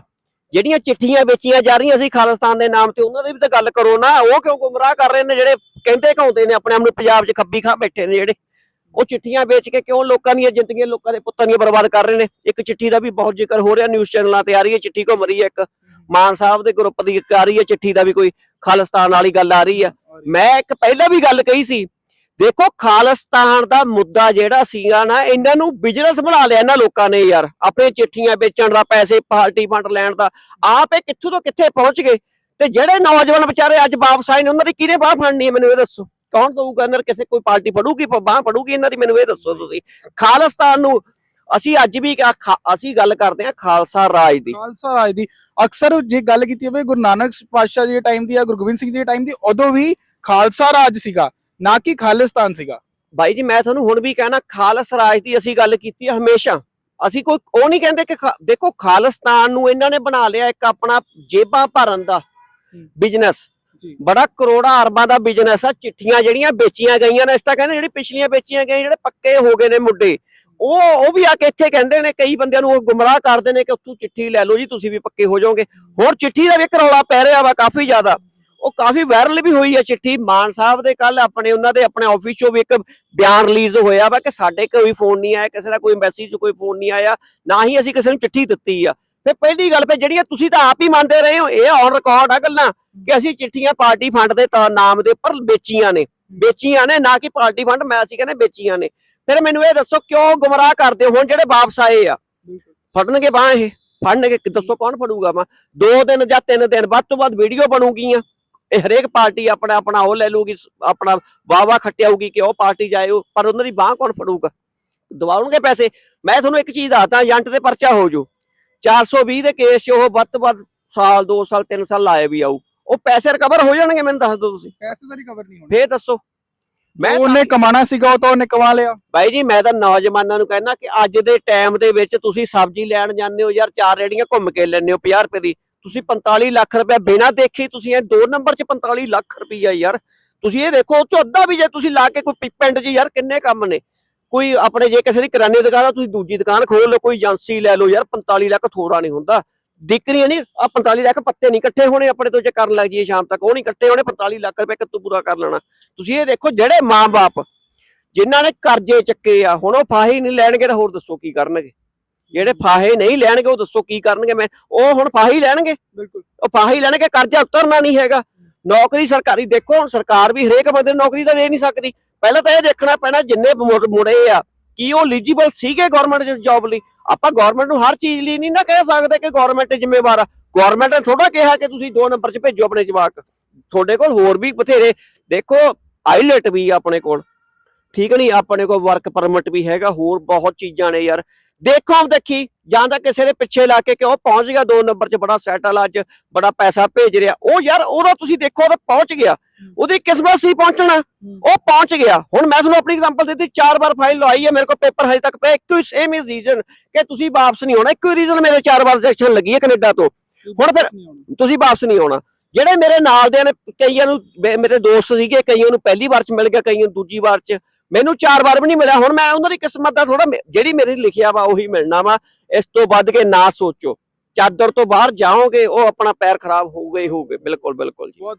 ਜਿਹੜੀਆਂ ਚਿੱਠੀਆਂ ਵੇਚੀਆਂ ਜਾ ਰਹੀਆਂ ਸੀ ਖਾਲਿਸਤਾਨ ਦੇ ਨਾਮ ਤੇ, ਉਹਨਾਂ ਦੀ ਵੀ ਤਾਂ ਗੱਲ ਕਰੋ ਨਾ। ਉਹ ਕਿਉਂ ਗੁੰਮਰਾਹ ਕਰ ਰਹੇ ਨੇ ਜਿਹੜੇ ਕਹਿੰਦੇ ਕਹਾਉਂਦੇ ਨੇ, ਆਪਣੇ ਆਪ ਨੂੰ ਪੰਜਾਬ 'ਚ ਖੱਬੀ ਖਾ ਬੈਠੇ ਨੇ ਜਿਹੜੇ? ਉਹ ਚਿੱਠੀਆਂ ਵੇਚ ਕੇ ਕਿਉਂ ਲੋਕਾਂ ਦੀਆਂ ਜ਼ਿੰਦਗੀਆਂ, ਲੋਕਾਂ ਦੇ ਪੁੱਤਾਂ ਦੀਆਂ ਬਰਬਾਦ ਕਰ ਰਹੇ ਨੇ? ਇੱਕ ਚਿੱਠੀ ਦਾ ਵੀ ਬਹੁਤ ਜ਼ਿਕਰ ਹੋ ਰਿਹਾ, ਨਿਊਜ਼ ਚੈਨਲਾਂ ਤੇ ਆ ਰਹੀ ਹੈ, ਚਿੱਠੀ ਘੁੰਮ ਰਹੀ ਹੈ ਇੱਕ। ਮਾਨ ਸਾਹਿਬ ਦੇ ਗਰੁੱਪ ਦੀ ਇੱਕ ਆ ਰਹੀ ਹੈ, ਚਿੱਠੀ ਦਾ ਵੀ ਕੋਈ ਖਾਲਿਸਤਾਨ ਵਾਲੀ ਗੱਲ ਆ ਰਹੀ ਹੈ। ਮੈਂ ਇੱਕ ਪਹਿਲਾਂ ਵੀ ਗੱਲ ਕਹੀ ਸੀ, ਦੇਖੋ ਖਾਲਿਸਤਾਨ ਦਾ ਮੁੱਦਾ ਜਿਹੜਾ ਸੀਗਾ ਨਾ, ਇਹਨਾਂ ਨੂੰ ਬਿਜ਼ਨਸ ਬਣਾ ਲਿਆ ਇਹਨਾਂ ਲੋਕਾਂ ਨੇ ਯਾਰ। ਆਪਣੇ ਚਿੱਠੀਆਂ ਵੇਚਣ ਦਾ ਪੈਸੇ, ਪਾਰਟੀ ਫੰਡ ਲੈਣ ਦਾ, ਆਪ ਇਹ ਕਿੱਥੋਂ ਤੋਂ ਕਿੱਥੇ ਪਹੁੰਚ ਗਏ? ਤੇ ਜਿਹੜੇ ਨੌਜਵਾਨ ਵਿਚਾਰੇ ਅੱਜ ਵਾਪਸ ਆਏ ਨੇ, ਉਹਨਾਂ ਦੀ ਕਿਹਨੇ ਬਾਹ ਫੜਨੀ ਹੈ, ਮੈਨੂੰ ਇਹ ਦੱਸੋ? ਕੌਣ ਦਊਗਾ ਇਹਨਾਂ ਕਿਸੇ ਕੋਈ ਪਾਰਟੀ ਫੜੂਗੀ, ਬਾਹ ਫੜੂਗੀ ਇਹਨਾਂ ਦੀ, ਮੈਨੂੰ ਇਹ ਦੱਸੋ ਤੁਸੀਂ। ਖਾਲਿਸਤਾਨ ਨੂੰ ਅਸੀਂ ਅੱਜ ਵੀ ਅਸੀਂ ਗੱਲ ਕਰਦੇ ਹਾਂ ਖਾਲਸਾ ਰਾਜ ਦੀ। ਖਾਲਸਾ ਰਾਜ ਦੀ। ਅਕਸਰ ਜੇ ਗੱਲ ਕੀਤੀ ਹੋਵੇ ਗੁਰੂ ਨਾਨਕ ਪਾਤਸ਼ਾਹ ਜੀ ਦੇ ਟਾਈਮ ਦੀ ਜਾਂ ਗੁਰੂ ਗੋਬਿੰਦ ਸਿੰਘ ਜੀ ਦੇ ਟਾਈਮ ਦੀ ਉਦੋਂ ਵੀ ਖਾਲਸਾ ਰਾਜ ਸੀਗਾ ਨਾ ਕਿ ਖਾਲਿਸਤਾਨ ਸੀਗਾ। ਬਾਈ ਜੀ ਮੈਂ ਤੁਹਾਨੂੰ ਹੁਣ ਵੀ ਕਹਿਣਾ ਖਾਲਸ ਰਾਜ ਦੀ ਅਸੀਂ ਗੱਲ ਕੀਤੀ ਹੈ ਹਮੇਸ਼ਾ। ਅਸੀਂ ਕੋਈ ਉਹ ਨਹੀਂ ਕਹਿੰਦੇ ਕਿ ਦੇਖੋ ਖਾਲਿਸਤਾਨ ਨੂੰ ਇਹਨਾਂ ਨੇ ਬਣਾ ਲਿਆ ਇੱਕ ਆਪਣਾ ਜੇਬਾਂ ਭਰਨ ਦਾ ਬਿਜ਼ਨਸ ਜੀ। ਬੜਾ ਕਰੋੜਾਂ ਅਰਬਾਂ ਦਾ ਬਿਜ਼ਨਸ ਆ ਚਿੱਠੀਆਂ ਜਿਹੜੀਆਂ ਵੇਚੀਆਂ ਗਈਆਂ ਨੇ ਇਸ ਤਾਂ ਕਹਿੰਦੇ ਜਿਹੜੀ ਪਿਛਲੀਆਂ ਵੇਚੀਆਂ ਗਈਆਂ ਜਿਹੜੇ ਪੱਕੇ ਹੋ ਗਏ ਨੇ ਮੁੱਢੇ ਉਹ ਉਹ ਵੀ ਆ ਕੇ ਇੱਥੇ ਕਹਿੰਦੇ ਨੇ, ਕਈ ਬੰਦਿਆਂ ਨੂੰ ਉਹ ਗੁੰਮਰਾਹ ਕਰਦੇ ਨੇ ਕਿ ਉੱਥੋਂ ਚਿੱਠੀ ਲੈ ਲਓ ਜੀ, ਤੁਸੀਂ ਵੀ ਪੱਕੇ ਹੋ ਜਾਓਗੇ। ਹੁਣ ਚਿੱਠੀ ਦਾ ਵੀ ਇੱਕ ਰੌਲਾ ਪੈ ਰਿਹਾ ਵਾ ਕਾਫੀ ਜ਼ਿਆਦਾ। ਉਹ ਕਾਫੀ ਵਾਇਰਲ ਵੀ ਹੋਈ ਹੈ ਚਿੱਠੀ। ਮਾਨ ਸਾਹਿਬ ਦੇ ਕੱਲ ਆਪਣੇ, ਉਹਨਾਂ ਦੇ ਆਪਣੇ ਆਫਿਸ ਚੋਂ ਵੀ ਇੱਕ ਬਿਆਨ ਰਿਲੀਜ਼ ਹੋਇਆ ਵਾ ਕਿ ਸਾਡੇ ਕੋਈ ਫੋਨ ਨਹੀਂ ਆਇਆ, ਕਿਸੇ ਦਾ ਕੋਈ ਮੈਸੇਜ ਕੋਈ ਫੋਨ ਨਹੀਂ ਆਇਆ, ਨਾ ਹੀ ਅਸੀਂ ਕਿਸੇ ਨੂੰ ਚਿੱਠੀ ਦਿੱਤੀ ਆ। ਫਿਰ ਪਹਿਲੀ ਗੱਲ ਫਿਰ ਜਿਹੜੀਆਂ ਤੁਸੀਂ ਤਾਂ ਆਪ ਹੀ ਮੰਨਦੇ ਰਹੇ ਹੋ, ਇਹ ਔਨ ਰਿਕਾਰਡ ਆ ਗੱਲਾਂ, ਕਿ ਅਸੀਂ ਚਿੱਠੀਆਂ ਪਾਰਟੀ ਫੰਡ ਦੇ ਨਾਮ ਦੇ ਉੱਪਰ ਵੇਚੀਆਂ ਨੇ। ਵੇਚੀਆਂ ਨੇ, ਨਾ ਕਿ ਪਾਰਟੀ ਫੰਡ ਮੈਂ ਅਸੀਂ ਕਹਿੰਦੇ ਵੇਚੀਆਂ ਨੇ। ਫਿਰ ਮੈਨੂੰ ਇਹ ਦੱਸੋ ਕਿਉਂ ਗੁੰਮਰਾਹ ਕਰਦੇ ਹੋ ਹੁਣ ਜਿਹੜੇ ਵਾਪਸ ਆਏ ਆ? ਫੜਨਗੇ ਬਾਹ ਇਹ? ਫੜਨਗੇ ਦੱਸੋ ਕੌਣ ਫੜੂਗਾ ਵਾ ਦੋ ਦਿਨ ਜਾਂ ਤਿੰਨ ਦਿਨ ਵੱਧ ਤੋਂ ਵੱਧ ਵੀਡੀਓ ਬਣੂਗੀਆਂ। ਇਹ ਹਰੇਕ ਪਾਰਟੀ ਆਪਣਾ ਆਪਣਾ ਉਹ ਲੈ ਲੂਗੀ ਆਪਣਾ ਵਾਵਾ ਖੱਟਿਆਊਗੀ ਕਿ ਉਹ ਪਾਰਟੀ ਜਾਏ ਉਹ- ਪਰ ਉਹਨਾਂ ਦੀ ਬਾਹ ਕੌਣ ਫੜੂਗਾ? ਦਵਾਉਣਗੇ ਪੈਸੇ। ਮੈਂ ਤੁਹਾਨੂੰ ਇੱਕ ਚੀਜ਼ ਦੱਸਦਾ ਏਜੰਟ ਤੇ ਪਰਚਾ ਹੋ ਜੂ। 420 ਦੇ ਕੇਸ 'ਚ ਉਹ ਵੱਧ ਤੋਂ ਵੱਧ ਸਾਲ 2 ਸਾਲ 3 ਸਾਲ ਲਾਏ ਵੀ ਆਊ। ਉਹ ਪੈਸੇ ਰਿਕਵਰ ਹੋ ਜਾਣਗੇ ਮੈਨੂੰ ਦੱਸ ਦਿਓ ਤੁਸੀਂ। ਪੈਸੇ ਦਾ ਰਿਕਵਰ ਨਹੀਂ ਹੋਣਾ। ਫੇਰ ਦੱਸੋ। ਮੈਂ ਉਹਨੇ ਕਮਾਣਾ ਸੀਗਾ ਉਹ ਤਾਂ ਉਹਨੇ ਕਮਾ ਲਿਆ। ਬਾਈ ਜੀ ਮੈਂ ਤਾਂ ਨੌਜਵਾਨਾਂ ਨੂੰ ਕਹਿੰਦਾ ਕਿ ਅੱਜ ਦੇ ਟਾਈਮ ਦੇ ਵਿੱਚ ਤੁਸੀਂ ਸਬਜ਼ੀ ਲੈਣ ਜਾਂਦੇ ਹੋ ਯਾਰ ਚਾਰ ਰੇੜੀਆਂ ਘੁੰਮ ਕੇ ਲੈਂਦੇ ਹੋ 50 ਰੁਪਏ ਦੀ। ਤੁਸੀਂ 45 ਲੱਖ ਰੁਪਏ ਬਿਨਾਂ ਦੇਖੇ ਤੁਸੀਂ ਇਹ ਦੋ ਨੰਬਰ 'ਚ 45 ਲੱਖ ਰੁਪਈਆ ਯਾਰ। ਤੁਸੀਂ ਇਹ ਦੇਖੋ ਉਹ 'ਚੋਂ ਅੱਧਾ ਵੀ ਜੇ ਤੁਸੀਂ ਲਾ ਕੇ ਕੋਈ ਪਿੰਡ 'ਚ ਯਾਰ ਕਿੰਨੇ ਕੰਮ ਨੇ। ਕੋਈ ਆਪਣੇ ਜੇ ਕਿਸੇ ਦੀ ਦੀ ਦੁਕਾਨ ਆ ਤੁਸੀਂ ਦੂਜੀ ਦੁਕਾਨ ਖੋਲ ਲਓ ਕੋਈ ਏਜੰਸੀ ਲੈ ਲਓ ਯਾਰ 45 ਲੱਖ ਥੋੜਾ ਨਹੀਂ ਹੁੰਦਾ। ਦਿੱਕਰੀਆਂ ਨਹੀਂ ਆ 45 ਲੱਖ ਪੱਤੇ ਨਹੀਂ ਇਕੱਠੇ ਹੋਣੇ ਆਪਣੇ ਤੋਂ ਜੇ ਕਰਨ ਲੱਗ ਜਾਈਏ ਸ਼ਾਮ ਤੱਕ ਉਹ ਨਹੀਂ ਇਕੱਠੇ ਹੋਣੇ 45 ਲੱਖ ਰੁਪਏ ਕਿੱਥੋਂ ਪੂਰਾ ਕਰ ਲੈਣਾ। ਤੁਸੀਂ ਇਹ ਦੇਖੋ ਜਿਹੜੇ ਮਾਂ-ਬਾਪ ਜਿਨ੍ਹਾਂ ਨੇ ਕਰਜ਼ੇ ਚੱਕੇ ਆ ਹੁਣ ਉਹ ਫਾਹੇ ਨਹੀਂ ਲੈਣਗੇ ਤਾਂ ਹੋਰ ਦੱਸੋ ਕੀ ਕਰਨਗੇ? ਜਿਹੜੇ ਫਾਹੇ ਨਹੀਂ ਲੈਣਗੇ ਉਹ ਦੱਸੋ ਕੀ ਕਰਨਗੇ? ਮੈਂ ਉਹ ਹੁਣ ਫਾਹੇ ਲੈਣਗੇ। ਬਿਲਕੁਲ। ਉਹ ਫਾਹੇ ਲੈਣਗੇ ਕਰਜ਼ਾ ਉਤਰਨਾ ਨਹੀਂ ਹੈਗਾ। ਨੌਕਰੀ ਸਰਕਾਰੀ ਦੇਖੋ ਹੁਣ ਸਰਕਾਰ ਵੀ ਹਰੇਕ ਬੰਦੇ ਨੂੰ ਨੌਕਰੀ ਤਾਂ ਦੇ ਨਹੀਂ ਸਕਦੀ। ਪਹਿਲਾਂ ਤਾਂ ਇਹ ਦੇਖਣਾ ਪੈਣਾ ਜਿੰਨੇ ਮੁੜ- ਮੁੜੇ ਆ ਕੀ ਉਹ ਐਲੀਜੀਬਲ ਸੀਗੇ ਗਵਰਨਮੈਂਟ ਜੌਬ ਲਈ? ਆਪਾਂ ਗਵਰਨਮੈਂਟ ਨੂੰ ਹਰ ਚੀਜ਼ ਲਈ ਨਹੀਂ ਨਾ ਕਹਿ ਸਕਦੇ ਕਿ ਗਵਰਨਮੈਂਟ ਜ਼ਿੰਮੇਵਾਰ ਆ। ਗਵਰਨਮੈਂਟ ਨੇ ਥੋੜਾ ਕਿਹਾ ਕਿ ਤੁਸੀਂ ਦੋ ਨੰਬਰ 'ਚ ਭੇਜੋ ਆਪਣੇ ਜਵਾਕ। ਤੁਹਾਡੇ ਕੋਲ ਹੋਰ ਵੀ ਬਥੇਰੇ। ਦੇਖੋ ਆਈਲੈਟ ਵੀ ਆ ਆਪਣੇ ਕੋਲ। ਠੀਕ ਨਹੀਂ? ਆਪਣੇ ਕੋਲ ਵਰਕ ਪਰਮਿਟ ਵੀ ਹੈਗਾ, ਹੋਰ ਬਹੁਤ ਚੀਜ਼ਾਂ ਨੇ ਯਾਰ। ਦੇਖੋ ਦੇਖੀ ਜਾਂ ਤਾਂ ਕਿਸੇ ਦੇ ਪਿੱਛੇ ਲਾ ਕੇ ਕਿ ਉਹ ਪਹੁੰਚ ਗਿਆ ਦੋ ਨੰਬਰ 'ਚ ਬੜਾ ਸੈਟਲ ਅੱਜ ਬੜਾ ਪੈਸਾ ਭੇਜ ਰਿਹਾ। ਉਹ ਯਾਰ ਉਹਦਾ ਤੁਸੀਂ ਦੇਖੋ ਉਹ ਪਹੁੰਚ ਗਿਆ। ਉਹਦੀ ਕਿਸਮਤ ਸੀ ਪਹੁੰਚਣਾ। ਉਹ ਪਹੁੰਚ ਗਿਆ। ਹੁਣ ਮੈਂ ਤੁਹਾਨੂੰ ਆਪਣੀ ਐਗਜ਼ਾਮਪਲ ਦਿੱਤੀ ਚਾਰ ਵਾਰ ਫਾਈਲ ਲਵਾਈ ਹੈ ਮੇਰੇ ਕੋਲ ਪੇਪਰ ਹਜੇ ਤੱਕ ਪਿਆ ਇੱਕੋ ਹੀ ਸੇਮ ਹੀ ਰੀਜ਼ਨ ਕਿ ਤੁਸੀਂ ਵਾਪਸ ਨਹੀਂ ਹੋਣਾ ਇੱਕੋ ਹੀ ਰੀਜ਼ਨ ਮੇਰੇ ਚਾਰ ਵਾਰ ਰਿਜੈਕਸ਼ਨ ਲੱਗੀ ਹੈ ਕੈਨੇਡਾ ਤੋਂ। ਹੁਣ ਫਿਰ- ਆਉਣਾ। ਤੁਸੀਂ ਵਾਪਸ ਨਹੀਂ ਆਉਣਾ। ਜਿਹੜੇ ਮੇਰੇ ਨਾਲ ਦੇ ਨੇ ਕਈਆਂ ਨੂੰ ਮੇਰੇ ਦੋਸਤ ਸੀਗੇ ਕਈਆਂ ਨੂੰ ਪਹਿਲੀ ਵਾਰ ਚ ਮਿਲ ਗਿਆ ਕਈਆਂ ਨੂੰ ਦੂਜੀ ਵਾਰ ਚ। ਮੈਨੂੰ ਚਾਰ ਵਾਰ ਵੀ ਨਹੀਂ ਮਿਲਿਆ। ਹੁਣ ਮੈਂ ਉਹਨਾਂ ਦੀ ਕਿਸਮਤ ਦਾ ਥੋੜਾ ਜਿਹੜੀ ਮੇਰੀ ਲਿਖਿਆ ਵਾ ਉਹੀ ਮਿਲਣਾ ਵਾ। ਇਸ ਤੋਂ ਵੱਧ ਕੇ ਨਾ ਸੋਚੋ। ਚਾਦਰ ਤੋਂ ਬਾਹਰ ਜਾਓਗੇ, ਉਹ ਆਪਣਾ ਪੈਰ ਖਰਾਬ ਹੋਊਗਾ ਹੀ ਹੋਊਗਾ। ਬਿਲਕੁਲ ਬਿਲਕੁਲ ਜੀ।